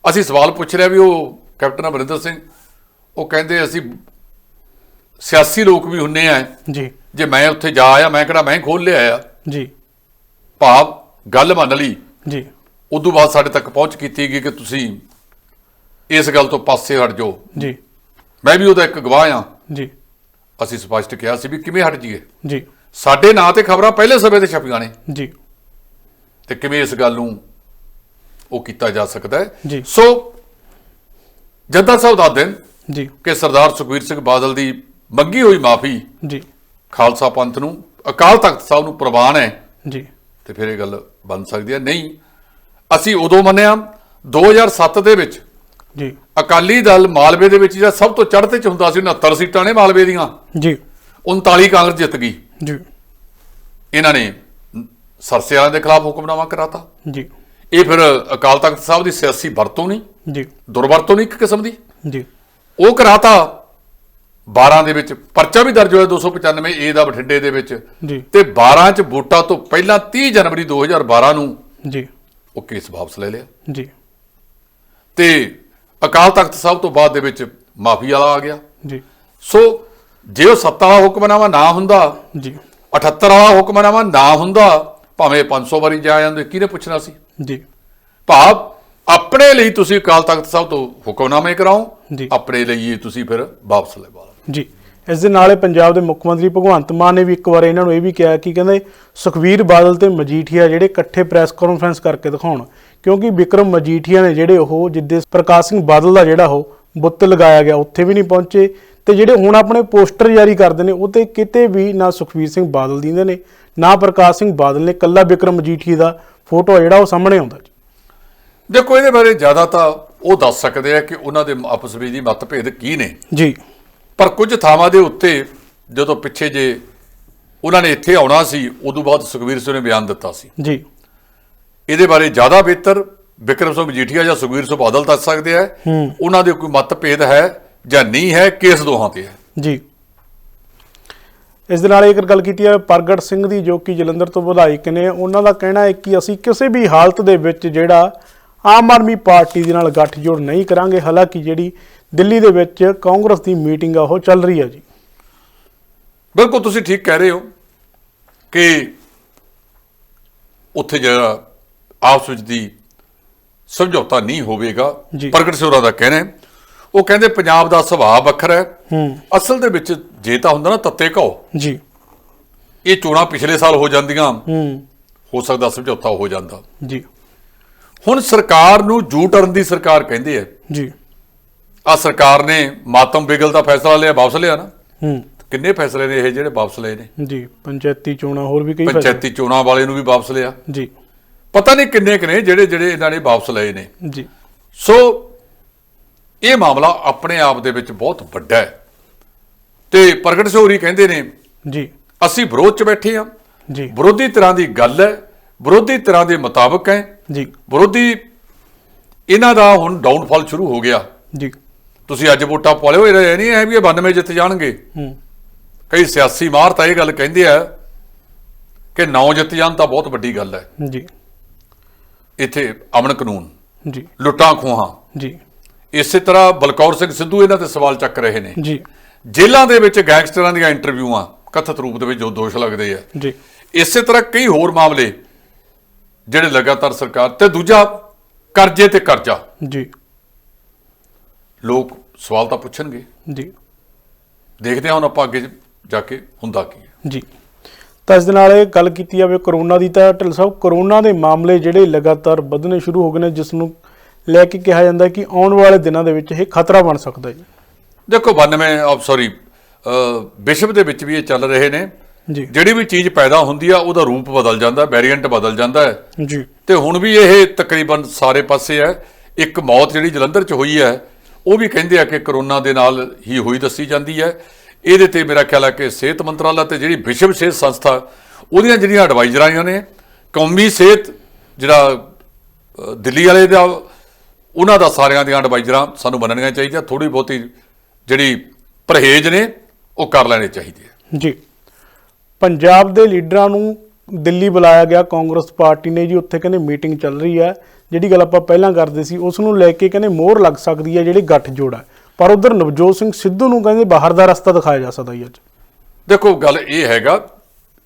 ਅਸੀਂ ਸਵਾਲ ਪੁੱਛ ਰਿਹਾ ਵੀ ਉਹ ਕੈਪਟਨ ਅਮਰਿੰਦਰ ਸਿੰਘ ਉਹ ਕਹਿੰਦੇ ਅਸੀਂ ਸਿਆਸੀ ਲੋਕ ਵੀ ਹੁੰਨੇ ਆ। ਜੀ। ਜੇ ਮੈਂ ਉੱਥੇ ਜਾ ਆਇਆ ਮੈਂ ਕਿਹੜਾ ਮੈਂ ਖੋਲ ਲਿਆ ਆ। ਜੀ। ਭਾਵ ਗੱਲ ਮੰਨ ਲਈ। ਜੀ। ਉਦੋਂ ਬਾਅਦ ਸਾਡੇ ਤੱਕ ਪਹੁੰਚ ਕੀਤੀ ਗਈ ਕਿ ਤੁਸੀਂ ਇਸ ਗੱਲ ਤੋਂ ਪਾਸੇ ਹਟ ਜਾਓ। ਜੀ। ਮੈਂ ਵੀ ਉਹਦਾ ਇੱਕ ਗਵਾਹ ਆ। ਜੀ। ਅਸੀਂ ਸਪਸ਼ਟ ਕਿਹਾ ਸੀ ਵੀ ਕਿਵੇਂ ਹਟ ਜੀਏ ਜੀ। ਸਾਡੇ ਨਾਂ ਤੇ ਖਬਰਾਂ ਪਹਿਲੇ ਸਮੇਂ ਤੇ ਛਪੀਆਂ ਨੇ। ਜੀ। ਤੇ ਕਿਵੇਂ ਇਸ ਗੱਲ ਨੂੰ ਉਹ ਕੀਤਾ ਜਾ ਸਕਦਾ ਹੈ। ਸੋ ਜੱਦਾ ਸਾਹਿਬ ਦਾ ਦਿਨ ਜੀ। ਕਿ ਸਰਦਾਰ ਸੁਖਵੀਰ ਸਿੰਘ ਬਾਦਲ ਦੀ ਮੰਗੀ ਹੋਈ ਮਾਫੀ ਜੀ। ਖਾਲਸਾ ਪੰਥ ਨੂੰ ਅਕਾਲ ਤਖਤ ਸਾਹਿਬ ਨੂੰ ਪ੍ਰਵਾਨ ਹੈ। ਜੀ। ਤੇ ਫਿਰ ਇਹ ਗੱਲ ਬਣ ਸਕਦੀ ਹੈ। ਨਹੀਂ ਅਸੀਂ ਉਦੋਂ ਮੰਨਿਆ 2007 ਦੇ ਵਿੱਚ ਜੀ। ਅਕਾਲੀ ਦਲ ਮਾਲਵੇ ਦੇ ਵਿੱਚ ਜਿਹੜਾ ਸਭ ਤੋਂ ਚੜ੍ਹਤੇ ਚ ਹੁੰਦਾ ਸੀ 69 ਸੀਟਾਂ ਨੇ ਮਾਲਵੇ ਦੀਆਂ। ਜੀ। 39 ਕਾਂਗਰਸ ਜਿੱਤ ਗਈ। ਜੀ। ਇਹਨਾਂ ਨੇ ਸਰਸੇ ਵਾਲਿਆਂ ਦੇ ਖਿਲਾਫ ਹੁਕਮਨਾਮਾ ਕਰਾਤਾ। ਜੀ। ਇਹ ਫਿਰ ਅਕਾਲ ਤਖਤ ਸਾਹਿਬ ਦੀ ਸਿਆਸੀ ਵਰਤੋਂ ਨਹੀਂ? ਜੀ। ਦੁਰਵਰਤੋਂ ਨਹੀਂ ਇੱਕ ਕਿਸਮ ਦੀ? ਜੀ। ਉਹ ਕਰਾਤਾ 12 ਦੇ ਵਿੱਚ ਪਰਚਾ ਵੀ ਦਰਜ ਹੋਇਆ 295 ਏ ਦਾ ਬਠਿੰਡੇ ਦੇ ਵਿੱਚ। ਜੀ। ਤੇ 12 ਚ ਵੋਟਾਂ ਤੋਂ ਪਹਿਲਾਂ 30 ਜਨਵਰੀ 2012 ਨੂੰ ਜੀ। ਉਹ ਕੇਸ ਵਾਪਸ ਲੈ ਲਿਆ। ਜੀ। ਤੇ ਅਕਾਲ ਤਖਤ ਸਾਹਿਬ ਤੋਂ ਬਾਅਦ ਦੇ ਵਿੱਚ ਮਾਫੀ ਵਾਲਾ ਆ ਗਿਆ। ਜੀ। ਸੋ ਜੇ ਉਹ ਸੱਤਾ ਵਾਲਾ ਹੁਕਮਨਾਮਾ ਨਾ ਹੁੰਦਾ ਜੀ। 78 ਵਾਲਾ ਹੁਕਮਨਾਮਾ ਨਾ ਹੁੰਦਾ ਭਾਵੇਂ 500 ਵਾਰੀ ਜਾ ਜਾਂਦੇ ਕਿਹਨੇ ਪੁੱਛਣਾ ਸੀ? ਜੀ। ਭਾਵ ਆਪਣੇ ਲਈ ਤੁਸੀਂ ਅਕਾਲ ਤਖਤ ਸਾਹਿਬ ਤੋਂ ਹੁਕਮਨਾਮੇ ਕਰਾਓ ਜੀ। ਆਪਣੇ ਲਈ ਤੁਸੀਂ ਫਿਰ ਵਾਪਸ ਲੈ ਲਓ ਜੀ। ਇਸ ਦੇ ਨਾਲ ਹੀ ਪੰਜਾਬ ਦੇ ਮੁੱਖ ਮੰਤਰੀ ਭਗਵੰਤ ਮਾਨ ਨੇ ਵੀ ਇੱਕ ਵਾਰ ਇਹਨਾਂ ਨੂੰ ਇਹ ਵੀ ਕਿਹਾ ਕਿ ਕਹਿੰਦੇ ਸੁਖਵੀਰ ਬਾਦਲ ਤੇ ਮਜੀਠੀਆ ਜਿਹੜੇ ਇਕੱਠੇ ਪ੍ਰੈਸ ਕਾਨਫਰੰਸ ਕਰਕੇ ਦਿਖਾਉਣ ਕਿਉਂਕਿ ਵਿਕਰਮ ਮਜੀਠੀਆ ਨੇ ਜਿਹੜੇ ਉਹ ਜਿੱਦੇ ਪ੍ਰਕਾਸ਼ ਸਿੰਘ ਬਾਦਲ ਦਾ ਜਿਹੜਾ ਉਹ ਬੁੱਤ ਲਗਾਇਆ ਗਿਆ ਉੱਥੇ ਵੀ ਨਹੀਂ ਪਹੁੰਚੇ ਤੇ ਜਿਹੜੇ ਹੁਣ ਆਪਣੇ ਪੋਸਟਰ ਜਾਰੀ ਕਰਦੇ ਨੇ ਉਹ ਤੇ ਕਿਤੇ ਵੀ ਨਾ ਸੁਖਵੀਰ ਸਿੰਘ ਬਾਦਲ ਦਿੰਦੇ ਨੇ ਨਾ ਪ੍ਰਕਾਸ਼ ਸਿੰਘ ਬਾਦਲ ਨੇ ਕੱਲਾ ਵਿਕਰਮ ਮਜੀਠੀਆ ਦਾ ਫੋਟੋ ਜਿਹੜਾ ਉਹ ਸਾਹਮਣੇ ਆਉਂਦਾ ਜੀ। ਦੇਖੋ ਇਹਦੇ ਬਾਰੇ ਜ਼ਿਆਦਾ ਤਾਂ ਉਹ ਦੱਸ ਸਕਦੇ ਆ ਕਿ ਉਹਨਾਂ ਦੇ ਆਪਸ ਵਿੱਚ ਦੀ ਮਤਭੇਦ ਕੀ ਨੇ। ਜੀ। ਪਰ ਕੁਝ ਥਾਵਾਂ ਦੇ ਉੱਤੇ ਜਦੋਂ ਪਿੱਛੇ ਜੇ ਉਹਨਾਂ ਨੇ ਇੱਥੇ ਆਉਣਾ ਸੀ ਉਦੋਂ ਬਾਅਦ ਸੁਖਵੀਰ ਸਿੰਘ ਨੇ ਬਿਆਨ ਦਿੱਤਾ ਸੀ। ਜੀ। ਇਹਦੇ ਬਾਰੇ ਜ਼ਿਆਦਾ ਬਿਹਤਰ ਵਿਕਰਮ ਸਿੰਘ ਮਜੀਠੀਆ ਜਾਂ ਸੁਖਵੀਰ ਸਿੰਘ ਬਾਦਲ ਦੱਸ ਸਕਦੇ ਆ। ਉਹਨਾਂ ਦੇ ਕੋਈ ਮਤਭੇਦ ਹੈ ਜਾਂ ਨਹੀਂ ਹੈ ਕੇਸ ਦੋਹਾਂ ਤੇ ਹੈ? ਜੀ। ਇਸ ਦੇ ਨਾਲ ਇੱਕ ਗੱਲ ਕੀਤੀ ਹੈ ਪ੍ਰਗਟ ਸਿੰਘ ਦੀ ਜੋ ਕਿ ਜਲੰਧਰ ਤੋਂ ਵਿਧਾਇਕ ਨੇ ਉਹਨਾਂ ਦਾ ਕਹਿਣਾ ਹੈ ਕਿ ਅਸੀਂ ਕਿਸੇ ਵੀ ਹਾਲਤ ਦੇ ਵਿੱਚ ਜਿਹੜਾ ਆਮ ਆਦਮੀ ਪਾਰਟੀ ਦੇ ਨਾਲ ਗੱਠਜੋੜ ਨਹੀਂ ਕਰਾਂਗੇ। ਹਾਲਾਂਕਿ ਜਿਹੜੀ ਦਿੱਲੀ ਦੇ ਵਿੱਚ ਕਾਂਗਰਸ ਦੀ ਮੀਟਿੰਗ ਆ ਉਹ ਚੱਲ ਰਹੀ ਹੈ ਜੀ। ਬਿਲਕੁਲ ਤੁਸੀਂ ਠੀਕ ਕਹਿ ਰਹੇ ਹੋ ਕਿ ਉੱਥੇ ਜਿਹੜਾ ਆਪਸ ਵਿੱਚ ਦੀ ਸਮਝੌਤਾ ਨਹੀਂ ਹੋਵੇਗਾ। ਪ੍ਰਗਟ ਸਿੰਘ ਦਾ ਕਹਿਣਾ ਹੈ। ਉਹ ਕਹਿੰਦੇ ਪੰਜਾਬ ਦਾ ਸੁਭਾਅ ਵੱਖਰਾ ਹੂੰ। ਅਸਲ ਦੇ ਵਿੱਚ ਜੇ ਤਾਂ ਹੁੰਦਾ ਨਾ ਤੱਤੇ ਘਾਓ। ਜੀ। ਇਹ ਚੋਣਾਂ ਪਿਛਲੇ ਸਾਲ ਹੋ ਜਾਂਦੀਆਂ। ਹੂੰ। ਹੋ ਸਕਦਾ ਸਮਝੌਤਾ ਹੋ ਜਾਂਦਾ। ਜੀ। ਹੁਣ ਸਰਕਾਰ ਨੂੰ ਜੂ ਟਰਨ ਦੀ ਸਰਕਾਰ ਕਹਿੰਦੇ ਆ। ਜੀ। ਆ ਸਰਕਾਰ ਨੇ ਮਾਤਮ ਬਿਗਲ ਦਾ ਫੈਸਲਾ ਲਿਆ ਵਾਪਸ ਲਿਆ ਨਾ? ਹੂੰ। ਕਿੰਨੇ ਫੈਸਲੇ ਨੇ ਇਹ ਜਿਹੜੇ ਵਾਪਸ ਲਏ ਨੇ? ਜੀ ਪੰਚਾਇਤੀ ਚੋਣਾਂ ਹੋਰ ਵੀ ਕਈ ਪੰਚਾਇਤੀ ਚੋਣਾਂ ਵਾਲੇ ਨੂੰ ਵੀ ਵਾਪਸ ਲਿਆ। ਜੀ। ਪਤਾ ਨਹੀਂ ਕਿੰਨੇ ਕਿਨੇ ਜਿਹੜੇ ਜਿਹੜੇ ਇਹਨਾਂ ਨੇ ਵਾਪਸ ਲਏ ਨੇ। ਜੀ। ਸੋ ਇਹ ਮਾਮਲਾ ਆਪਣੇ ਆਪ ਦੇ ਵਿੱਚ ਬਹੁਤ ਵੱਡਾ ਹੈ। ਤੇ ਪ੍ਰਗਟ ਸੋਰੀ ਕਹਿੰਦੇ ਨੇ ਜੀ। ਅਸੀਂ ਵਿਰੋਧ 'ਚ ਬੈਠੇ ਹਾਂ। ਜੀ। ਵਿਰੋਧੀ ਤਰ੍ਹਾਂ ਦੀ ਗੱਲ ਹੈ ਵਿਰੋਧੀ ਤਰ੍ਹਾਂ ਦੇ ਮੁਤਾਬਕ ਹੈ। ਜੀ। ਵਿਰੋਧੀ ਇਹਨਾਂ ਦਾ ਹੁਣ ਡਾਊਨਫਾਲ ਸ਼ੁਰੂ ਹੋ ਗਿਆ। ਜੀ। ਤੁਸੀਂ ਅੱਜ ਵੋਟਾਂ ਪਾ ਲਿਓ ਇਹ ਨਹੀਂ ਹੈ ਵੀ ਇਹ 92 ਜਿੱਤ ਜਾਣਗੇ। ਹੂੰ। ਕਈ ਸਿਆਸੀ ਮਾਹਰ ਤਾਂ ਇਹ ਗੱਲ ਕਹਿੰਦੇ ਆ ਕਿ ਨੌ ਜਿੱਤ ਜਾਣ ਤਾਂ ਬਹੁਤ ਵੱਡੀ ਗੱਲ ਹੈ। ਜੀ। ਇੱਥੇ ਅਮਨ ਕਾਨੂੰਨ। ਜੀ। ਲੁੱਟਾਂ ਖੋਹਾਂ। ਜੀ। ਇਸੇ ਤਰ੍ਹਾਂ ਬਲਕੌਰ ਸਿੰਘ ਸਿੱਧੂ ਇਹਨਾਂ ਤੇ ਸਵਾਲ ਚੱਕ ਰਹੇ ਨੇ। ਜੀ। ਜੇਲ੍ਹਾਂ ਦੇ ਵਿੱਚ ਗੈਂਗਸਟਰਾਂ ਦੀਆਂ ਇੰਟਰਵਿਊਆਂ ਕਥਿਤ ਰੂਪ ਦੇ ਵਿੱਚ ਜੋ ਦੋਸ਼ ਲੱਗਦੇ ਆ। ਜੀ। ਇਸੇ ਤਰ੍ਹਾਂ ਕਈ ਹੋਰ ਮਾਮਲੇ ਜਿਹੜੇ ਲਗਾਤਾਰ ਸਰਕਾਰ ਤੇ ਦੂਜਾ ਕਰਜ਼ੇ ਤੇ ਕਰਜ਼ਾ। ਜੀ। ਲੋਕ ਸਵਾਲ ਤਾਂ ਪੁੱਛਣਗੇ। ਜੀ। ਦੇਖਦੇ ਹਾਂ ਹੁਣ ਆਪਾਂ ਅੱਗੇ ਜਾ ਕੇ ਹੁੰਦਾ ਕੀ ਹੈ। ਜੀ। ਤਾਂ ਇਸ ਦੇ ਨਾਲ ਇਹ ਗੱਲ ਕੀਤੀ ਜਾਵੇ ਕਰੋਨਾ ਦੀ ਤਾਂ ਢਿੱਲ ਸਾਹਿਬ ਕਰੋਨਾ ਦੇ ਮਾਮਲੇ ਜਿਹੜੇ ਲਗਾਤਾਰ ਵਧਣੇ ਸ਼ੁਰੂ ਹੋ ਗਏ ਨੇ ਜਿਸ ਨੂੰ ਲੈ ਕੇ ਕਿਹਾ ਜਾਂਦਾ ਕਿ ਆਉਣ ਵਾਲੇ ਦਿਨਾਂ ਦੇ ਵਿੱਚ ਇਹ ਖਤਰਾ ਬਣ ਸਕਦਾ ਹੈ। ਦੇਖੋ 92 ਆਫ ਸੌਰੀ ਵਿਸ਼ਵ ਦੇ ਵਿੱਚ ਵੀ ਇਹ ਚੱਲ ਰਹੇ ਨੇ। ਜੀ। ਜਿਹੜੀ ਵੀ ਚੀਜ਼ ਪੈਦਾ ਹੁੰਦੀ ਆ ਉਹਦਾ ਰੂਪ ਬਦਲ ਜਾਂਦਾ ਵੈਰੀਐਂਟ ਬਦਲ ਜਾਂਦਾ ਹੈ। ਜੀ। ਤੇ ਹੁਣ ਵੀ ਇਹ ਤਕਰੀਬਨ ਸਾਰੇ ਪਾਸੇ ਹੈ। ਇੱਕ ਮੌਤ ਜਿਹੜੀ ਜਲੰਧਰ 'ਚ ਹੋਈ ਹੈ ਉਹ ਵੀ ਕਹਿੰਦੇ ਆ ਕਿ ਕਰੋਨਾ ਦੇ ਨਾਲ ਹੀ ਹੋਈ ਦੱਸੀ ਜਾਂਦੀ ਹੈ। ਇਹਦੇ ਤੇ ਮੇਰਾ ਖਿਆਲ ਹੈ ਕਿ ਸਿਹਤ ਮੰਤਰਾਲਾ ਤੇ ਜਿਹੜੀ ਵਿਸ਼ਵ ਸਿਹਤ ਸੰਸਥਾ ਉਹਦੀਆਂ ਜਿਹੜੀਆਂ ਐਡਵਾਈਜ਼ਰਾਂ ਆਈਆਂ ਨੇ ਕੌਮੀ ਸਿਹਤ ਜਿਹੜਾ ਦਿੱਲੀ ਵਾਲੇ ਦਾ ਉਹਨਾਂ ਦਾ ਸਾਰਿਆਂ ਦੀਆਂ ਐਡਵਾਈਜ਼ਰਾਂ ਸਾਨੂੰ ਮੰਨਣੀਆਂ ਚਾਹੀਦੀਆਂ। ਥੋੜੀ ਬਹੁਤੀ ਜਿਹੜੀ ਪਰਹੇਜ਼ ਨੇ ਉਹ ਕਰ ਲੈਣੇ ਚਾਹੀਦੇ ਆ। ਜੀ। ਪੰਜਾਬ ਦੇ ਲੀਡਰਾਂ ਨੂੰ ਦਿੱਲੀ ਬੁਲਾਇਆ ਗਿਆ ਕਾਂਗਰਸ ਪਾਰਟੀ ਨੇ ਜੀ ਉੱਥੇ ਕਹਿੰਦੇ ਮੀਟਿੰਗ ਚੱਲ ਰਹੀ ਹੈ। ਜਿਹੜੀ ਗੱਲ ਆਪਾਂ ਪਹਿਲਾਂ ਕਰਦੇ ਸੀ ਉਸ ਨੂੰ ਲੈ ਕੇ ਕਹਿੰਦੇ ਮੋਹਰ ਲੱਗ ਸਕਦੀ ਹੈ ਜਿਹੜੀ ਗੱਠ ਜੋੜ ਹੈ। ਪਰ ਉਧਰ ਨਵਜੋਤ ਸਿੰਘ ਸਿੱਧੂ ਨੂੰ ਕਹਿੰਦੇ ਬਾਹਰ ਦਾ ਰਸਤਾ ਦਿਖਾਇਆ ਜਾ ਸਕਦਾ ਜੀ ਅੱਜ। ਦੇਖੋ ਗੱਲ ਇਹ ਹੈਗਾ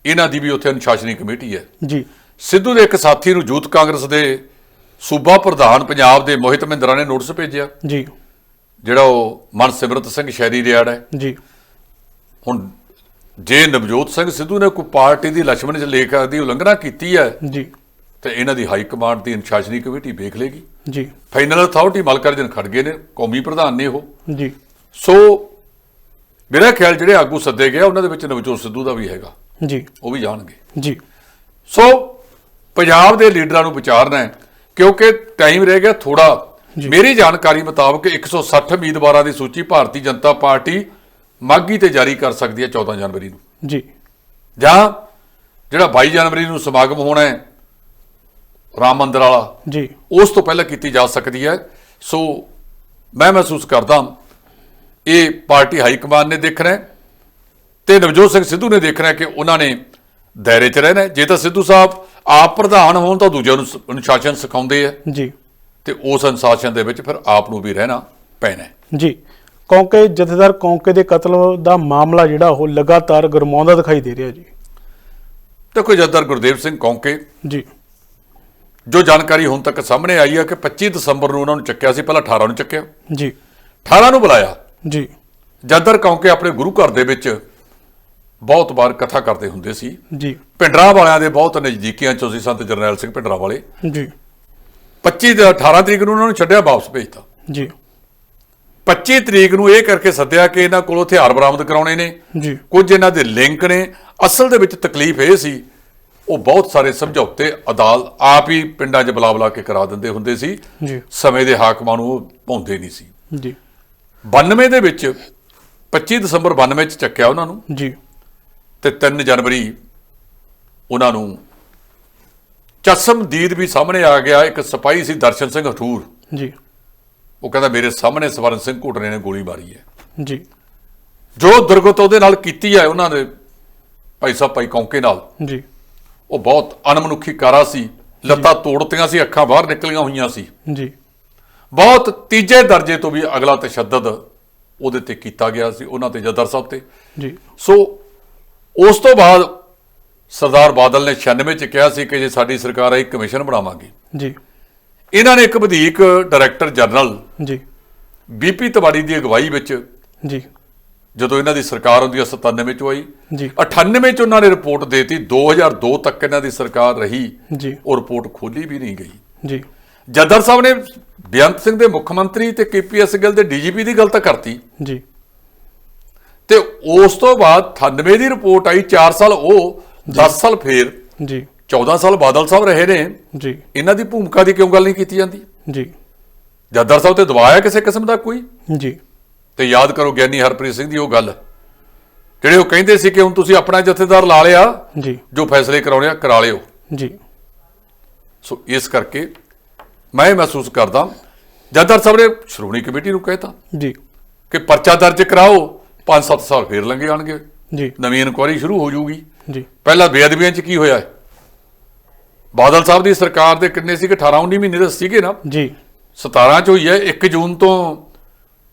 ਇਹਨਾਂ ਦੀ ਵੀ ਉੱਥੇ ਅਨੁਸ਼ਾਸਨੀ ਕਮੇਟੀ ਹੈ। ਜੀ। ਸਿੱਧੂ ਦੇ ਇੱਕ ਸਾਥੀ ਨੂੰ ਯੂਥ ਕਾਂਗਰਸ ਦੇ ਸੂਬਾ ਪ੍ਰਧਾਨ ਪੰਜਾਬ ਦੇ ਮੋਹਿਤ ਮਹਿੰਦਰਾ ਨੇ ਨੋਟਿਸ ਭੇਜਿਆ। ਜੀ। ਜਿਹੜਾ ਉਹ ਮਨਸਿਮਰਤ ਸਿੰਘ ਸ਼ਹਿਰੀ ਰਿਆੜ ਹੈ। ਜੀ। ਹੁਣ ਜੇ ਨਵਜੋਤ ਸਿੰਘ ਸਿੱਧੂ ਨੇ ਕੋਈ ਪਾਰਟੀ ਦੀ ਲక్ష్ਮਣ ਚ ਲੇਖ ਦੀ ਉਲੰਘਣਾ ਕੀਤੀ ਹੈ ਜੀ। ਤੇ ਇਹਨਾਂ ਦੀ ਹਾਈ ਕਮਾਂਡ ਦੀ ਅਨੁਸ਼ਾਸਨੀ ਕਮੇਟੀ ਵੇਖ ਲੇਗੀ। ਜੀ। ਫਾਈਨਲ ਅਥਾਰਟੀ ਮਲਕਰਜਨ ਖੜਗੇ ਨੇ ਕੌਮੀ ਪ੍ਰਧਾਨ ਨੇ ਉਹ। ਜੀ। ਸੋ ਮੇਰਾ ਖਿਆਲ ਜਿਹੜੇ ਆਗੂ ਸੱਦੇ ਗਏ ਉਹਨਾਂ ਦੇ ਵਿੱਚ ਨਵਜੋਤ ਸਿੱਧੂ ਦਾ ਵੀ ਹੈਗਾ। ਜੀ। ਉਹ ਵੀ ਜਾਣਗੇ। ਜੀ। ਸੋ ਪੰਜਾਬ ਦੇ ਲੀਡਰਾਂ ਨੂੰ ਵਿਚਾਰਨਾ ਹੈ ਕਿਉਂਕਿ ਟਾਈਮ ਰਹਿ ਗਿਆ ਥੋੜਾ ਮੇਰੀ ਜਾਣਕਾਰੀ ਮੁਤਾਬਕ 160 ਉਮੀਦਵਾਰਾਂ ਦੀ ਸੂਚੀ ਭਾਰਤੀ ਜਨਤਾ ਪਾਰਟੀ ਮਾਗੀ ਤੇ ਜਾਰੀ ਕਰ ਸਕਦੀ ਹੈ 14 ਜਨਵਰੀ ਨੂੰ। ਜੀ। ਜਾਂ ਜਿਹੜਾ 22 ਜਨਵਰੀ ਨੂੰ ਸਮਾਗਮ ਹੋਣਾ ਹੈ ਰਾਮ ਮੰਦਿਰ ਵਾਲਾ ਜੀ। ਉਸ ਤੋਂ ਪਹਿਲਾਂ ਕੀਤੀ ਜਾ ਸਕਦੀ ਹੈ। ਸੋ ਮੈਂ ਮਹਿਸੂਸ ਕਰਦਾ ਇਹ ਪਾਰਟੀ ਹਾਈ ਕਮਾਨ ਨੇ ਦੇਖਣਾ ਹੈ ਤੇ ਨਵਜੋਤ ਸਿੰਘ ਸਿੱਧੂ ਨੇ ਦੇਖਣਾ ਕਿ ਉਹਨਾਂ ਨੇ ਦਾਇਰੇ 'ਚ ਰਹਿਣਾ। ਜੇ ਤਾਂ ਸਿੱਧੂ ਸਾਹਿਬ ਆਪ ਪ੍ਰਧਾਨ ਹੋਣ ਤਾਂ ਦੂਜਿਆਂ ਨੂੰ ਅਨੁਸ਼ਾਸਨ ਸਿਖਾਉਂਦੇ ਆ ਜੀ। ਤੇ ਉਸ ਅਨੁਸ਼ਾਸਨ ਦੇ ਵਿੱਚ ਫਿਰ ਆਪ ਨੂੰ ਵੀ ਰਹਿਣਾ ਪੈਣਾ। ਜੀ ਕੌਂਕੇ ਜਥੇਦਾਰ ਕੌਂਕੇ ਦੇ ਕਤਲ ਦਾ ਮਾਮਲਾ ਜਿਹੜਾ ਉਹ ਲਗਾਤਾਰ ਗਰਮਾਉਂਦਾ ਦਿਖਾਈ ਦੇ ਰਿਹਾ ਜੀ। ਦੇਖੋ ਜੱਦਰ ਗੁਰਦੇਵ ਸਿੰਘ ਕੌਂਕੇ ਜੀ। ਜੋ ਜਾਣਕਾਰੀ ਹੁਣ ਤੱਕ ਸਾਹਮਣੇ ਆਈ ਹੈ ਕਿ 25 ਦਸੰਬਰ ਨੂੰ ਉਹਨਾਂ ਨੂੰ ਚੱਕਿਆ ਸੀ ਪਹਿਲਾਂ 18 ਨੂੰ ਚੱਕਿਆ। ਜੀ। 18 ਨੂੰ ਬੁਲਾਇਆ। ਜੀ। ਜੱਦਰ ਕੌਂਕੇ ਆਪਣੇ ਗੁਰੂ ਘਰ ਦੇ ਵਿੱਚ ਬਹੁਤ ਵਾਰ ਕਥਾ ਕਰਦੇ ਹੁੰਦੇ ਸੀ। ਜੀ। ਪਿੰਡਰਾਂ ਵਾਲਿਆਂ ਦੇ ਬਹੁਤ ਨਜ਼ਦੀਕੀਆਂ ਚੋਂ ਸੀ ਸੰਤ ਜਰਨੈਲ ਸਿੰਘ ਪਿੰਡਰਾਂ ਵਾਲੇ ਜੀ। 25 ਤੇ 18 ਤਰੀਕ ਨੂੰ ਉਹਨਾਂ ਨੂੰ ਛੱਡਿਆ ਵਾਪਸ ਭੇਜਤਾ। ਜੀ। 25 ਤਰੀਕ ਨੂੰ ਇਹ ਕਰਕੇ ਸੱਦਿਆ ਕਿ ਇਹਨਾਂ ਕੋਲ ਹਥਿਆਰ ਬਰਾਮਦ ਕਰਾਉਣੇ ਨੇ। ਜੀ। ਕੁਝ ਇਹਨਾਂ ਦੇ ਲਿੰਕ ਨੇ। ਅਸਲ ਦੇ ਵਿੱਚ ਤਕਲੀਫ ਇਹ ਸੀ ਉਹ ਬਹੁਤ ਸਾਰੇ ਸਮਝੌਤੇ ਅਦਾਲਤ ਆਪ ਹੀ ਪਿੰਡਾਂ 'ਚ ਬੁਲਾ ਬੁਲਾ ਕੇ ਕਰਾ ਦਿੰਦੇ ਹੁੰਦੇ ਸੀ। ਜੀ। ਸਮੇਂ ਦੇ ਹਾਕਮਾਂ ਨੂੰ ਉਹ ਪਾਉਂਦੇ ਨਹੀਂ ਸੀ। ਜੀ। 92 ਦੇ ਵਿੱਚ 25 ਦਸੰਬਰ 92 ਚ ਚੱਕਿਆ ਉਹਨਾਂ ਨੂੰ। ਜੀ। ਤੇ 3 ਜਨਵਰੀ ਉਹਨਾਂ ਨੂੰ ਚਸ਼ਮਦੀਦ ਵੀ ਸਾਹਮਣੇ ਆ ਗਿਆ ਇੱਕ ਸਿਪਾਹੀ ਸੀ ਦਰਸ਼ਨ ਸਿੰਘ ਹਠੂਰ ਜੀ। ਉਹ ਕਹਿੰਦਾ ਮੇਰੇ ਸਾਹਮਣੇ ਸਵਰਨ ਸਿੰਘ ਘੁੱਟਰੇ ਨੇ ਗੋਲੀ ਮਾਰੀ ਹੈ। ਜੀ। ਜੋ ਦੁਰਗਤ ਉਹਦੇ ਨਾਲ ਕੀਤੀ ਹੈ ਉਹਨਾਂ ਦੇ ਭਾਈ ਸਾਹਿਬ ਭਾਈ ਕੌਂਕੇ ਨਾਲ ਜੀ। ਉਹ ਬਹੁਤ ਅਣਮਨੁੱਖੀ ਕਾਰਾ ਸੀ ਲੱਤਾਂ ਤੋੜਤੀਆਂ ਸੀ ਅੱਖਾਂ ਬਾਹਰ ਨਿਕਲੀਆਂ ਹੋਈਆਂ ਸੀ। ਜੀ। ਬਹੁਤ ਤੀਜੇ ਦਰਜੇ ਤੋਂ ਵੀ ਅਗਲਾ ਤਸ਼ੱਦਦ ਉਹਦੇ ਤੇ ਕੀਤਾ ਗਿਆ ਸੀ ਉਹਨਾਂ ਤੇ ਜਦਰ ਸਾਹਿਬ ਤੇ। ਜੀ। ਸੋ ਉਸ ਤੋਂ ਬਾਅਦ ਸਰਦਾਰ ਬਾਦਲ ਨੇ 96 ਚ ਕਿਹਾ ਸੀ ਕਿ ਜੇ ਸਾਡੀ ਸਰਕਾਰ ਆਈ ਕਮਿਸ਼ਨ ਬਣਾਵਾਂਗੇ। ਜੀ। ਇਹਨਾਂ ਨੇ ਇੱਕ ਵਧੇਕ ਡਾਇਰੈਕਟਰ ਜਨਰਲ ਜੀ। ਬੀਪੀ ਤਿਵਾੜੀ ਦੀ ਅਗਵਾਈ ਵਿੱਚ ਜੀ। ਜਦੋਂ ਇਹਨਾਂ ਦੀ ਸਰਕਾਰ ਹੁੰਦੀ ਹੈ 97 ਚ ਆਈ। ਜੀ। 98 ਚ ਉਹਨਾਂ ਨੇ ਰਿਪੋਰਟ ਦੇਤੀ। 2002 ਤੱਕ ਇਹਨਾਂ ਦੀ ਸਰਕਾਰ ਰਹੀ। ਜੀ। ਉਹ ਰਿਪੋਰਟ ਖੋਲੀ ਵੀ ਨਹੀਂ ਗਈ। ਜੀ। ਜੱਦਰ ਸਾਹਿਬ ਨੇ ਬੇਅੰਤ ਸਿੰਘ ਦੇ ਮੁੱਖ ਮੰਤਰੀ ਤੇ ਕੇਪੀਐਸ ਗਿੱਲ ਦੇ ਡੀਜੀਪੀ ਦੀ ਗੱਲ ਤਾਂ ਕਰਤੀ। ਜੀ। ਤੇ ਉਸ ਤੋਂ ਬਾਅਦ 98 ਦੀ ਰਿਪੋਰਟ ਆਈ 4 ਸਾਲ ਉਹ 10 ਸਾਲ ਫੇਰ ਜੀ। 14 ਸਾਲ ਬਾਦਲ ਸਾਹਿਬ ਰਹੇ ਨੇ ਜੀ। ਇਹਨਾਂ ਦੀ ਭੂਮਿਕਾ ਦੀ ਕਿਉਂ ਗੱਲ ਨਹੀਂ ਕੀਤੀ ਜਾਂਦੀ? ਜੀ। ਜੱਦਰ ਸਾਹਿਬ ਤੇ ਦਬਾਇਆ ਕਿਸੇ ਕਿਸਮ ਦਾ ਕੋਈ? ਜੀ। ਤੇ ਯਾਦ ਕਰੋ ਗਿਆਨੀ ਹਰਪ੍ਰੀਤ ਸਿੰਘ ਦੀ ਉਹ ਗੱਲ। ਜਿਹੜੇ ਉਹ ਕਹਿੰਦੇ ਸੀ ਕਿ ਹੁਣ ਤੁਸੀਂ ਆਪਣਾ ਜਥੇਦਾਰ ਲਾ ਲਿਆ ਜੀ। ਜੋ ਫੈਸਲੇ ਕਰਾਉਣੇ ਆ ਕਰਾ ਲਿਓ। ਜੀ। ਸੋ ਇਸ ਕਰਕੇ ਮੈਂ ਮਹਿਸੂਸ ਕਰਦਾ ਜੱਦਰ ਸਾਹਿਬ ਨੇ ਸ਼੍ਰੋਮਣੀ ਕਮੇਟੀ ਨੂੰ ਕਹਿਤਾ ਜੀ। ਕਿ ਪਰਚਾ ਦਰਜ ਕਰਾਓ 5-7 ਸਾਲ ਫੇਰ ਲੰਘੇ ਜਾਣਗੇ ਜੀ। ਨਵੀਂ ਇਨਕੁਆਰੀ ਸ਼ੁਰੂ ਹੋ ਜਾਊਗੀ ਜੀ। ਪਹਿਲਾਂ ਬੇਅਦਬੀਆਂ 'ਚ ਕੀ ਹੋਇਆ? ਬਾਦਲ ਸਾਹਿਬ ਦੀ ਸਰਕਾਰ ਦੇ ਕਿੰਨੇ ਸੀਗੇ? 18 19 ਮਹੀਨੇ ਦੇ ਸੀਗੇ ਨਾ। ਜੀ। 17 ਚ ਹੋਈ ਹੈ 1 ਜੂਨ ਤੋਂ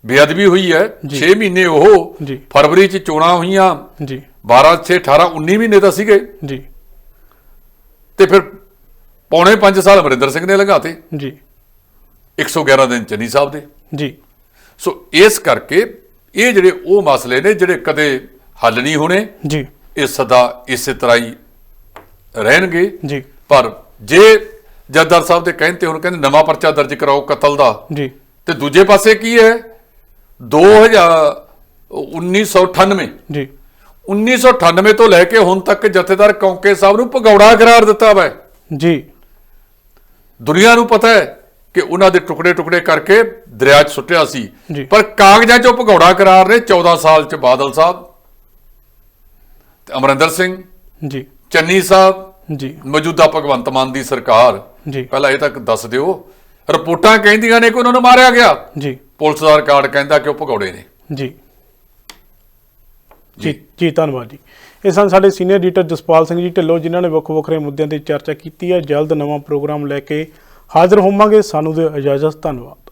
ਬੇਅਦਬੀ ਹੋਈ ਹੈ। 6 ਮਹੀਨੇ ਉਹ ਜੀ। ਫਰਵਰੀ ਚ ਚੋਣਾਂ ਹੋਈਆਂ। ਜੀ। 12 6 18 19 ਮਹੀਨੇ ਤਾਂ ਸੀਗੇ। ਜੀ। ਤੇ ਫਿਰ ਪੌਣੇ 5 ਸਾਲ ਅਮਰਿੰਦਰ ਸਿੰਘ ਨੇ ਲਗਾਤੇ ਜੀ। 111 ਦਿਨ ਚੰਨੀ ਸਾਹਿਬ ਦੇ। ਜੀ। ਸੋ ਇਸ ਕਰਕੇ ਇਹ ਜਿਹੜੇ ਉਹ ਮਸਲੇ ਨੇ ਜਿਹੜੇ ਕਦੇ ਹੱਲ ਨਹੀਂ ਹੋਣੇ। ਜੀ। ਇਹ ਸਦਾ ਇਸੇ ਤਰ੍ਹਾਂ ਹੀ ਰਹਿਣਗੇ। ਜੀ। ਪਰ ਜੇ ਜੱਦਰ ਸਾਹਿਬ ਦੇ ਕਹਿੰਦੇ ਹੁਣ ਕਹਿੰਦੇ ਨਵਾਂ ਪਰਚਾ ਦਰਜ ਕਰਾਓ ਕਤਲ ਦਾ ਜੀ। ਤੇ ਦੂਜੇ ਪਾਸੇ ਕੀ ਹੈ? 2000 1998 ਜੀ। 1998 ਤੋਂ ਲੈ ਕੇ ਹੁਣ ਤੱਕ ਜਥੇਦਾਰ ਕੌਂਕੇ ਸਾਹਿਬ ਨੂੰ ਭਗੌੜਾ ਕਰਾਰ ਦਿੱਤਾ ਵਾ। ਜੀ। ਦੁਨੀਆ ਨੂੰ ਪਤਾ ਹੈ ਕਿ ਉਹਨਾਂ ਦੇ ਟੁਕੜੇ ਟੁਕੜੇ ਕਰਕੇ ਦਰਿਆ 'ਚ ਸੁੱਟਿਆ ਸੀ। ਪਰ ਕਾਗਜ਼ਾਂ 'ਚੋਂ ਭਗੌੜਾ ਕਰਾਰ ਨੇ 14 ਸਾਲ 'ਚ ਬਾਦਲ ਸਾਹਿਬ। ਅਮਰਿੰਦਰ ਸਿੰਘ ਜੀ। ਚੰਨੀ ਸਾਹਿਬ ਜੀ। ਮੌਜੂਦਾ ਭਗਵੰਤ ਮਾਨ ਦੀ ਸਰਕਾਰ। ਜੀ। ਪਹਿਲਾਂ ਇਹ ਤੱਕ ਦੱਸ ਦਿਓ ਰਿਪੋਰਟਾਂ ਕਹਿੰਦੀਆਂ ਨੇ ਕਿ ਉਹਨਾਂ ਨੂੰ ਮਾਰਿਆ ਗਿਆ? ਜੀ। ਪੁਲਿਸ ਦਾ ਰਿਕਾਰਡ ਕਹਿੰਦਾ ਕਿ ਉਹ ਭਗੌੜੇ ਨੇ। ਜੀ। ਜੀ ਜੀ। ਧੰਨਵਾਦ ਜੀ। ਇਹ ਸਨ ਸਾਡੇ ਸੀਨੀਅਰ ਐਡੀਟਰ ਜਸਪਾਲ ਸਿੰਘ ਜੀ ਢਿੱਲੋਂ ਜਿਨ੍ਹਾਂ ਨੇ ਵੱਖ ਵੱਖਰੇ ਮੁੱਦਿਆਂ ਤੇ ਚਰਚਾ ਕੀਤੀ ਹੈ। ਜਲਦ ਨਵਾਂ ਪ੍ਰੋਗਰਾਮ ਲੈ ਕੇ ਹਾਜ਼ਰ ਹੋਵਾਂਗੇ। ਸਾਨੂੰ ਦੇ ਇਜਾਜ਼ਤ। ਧੰਨਵਾਦ।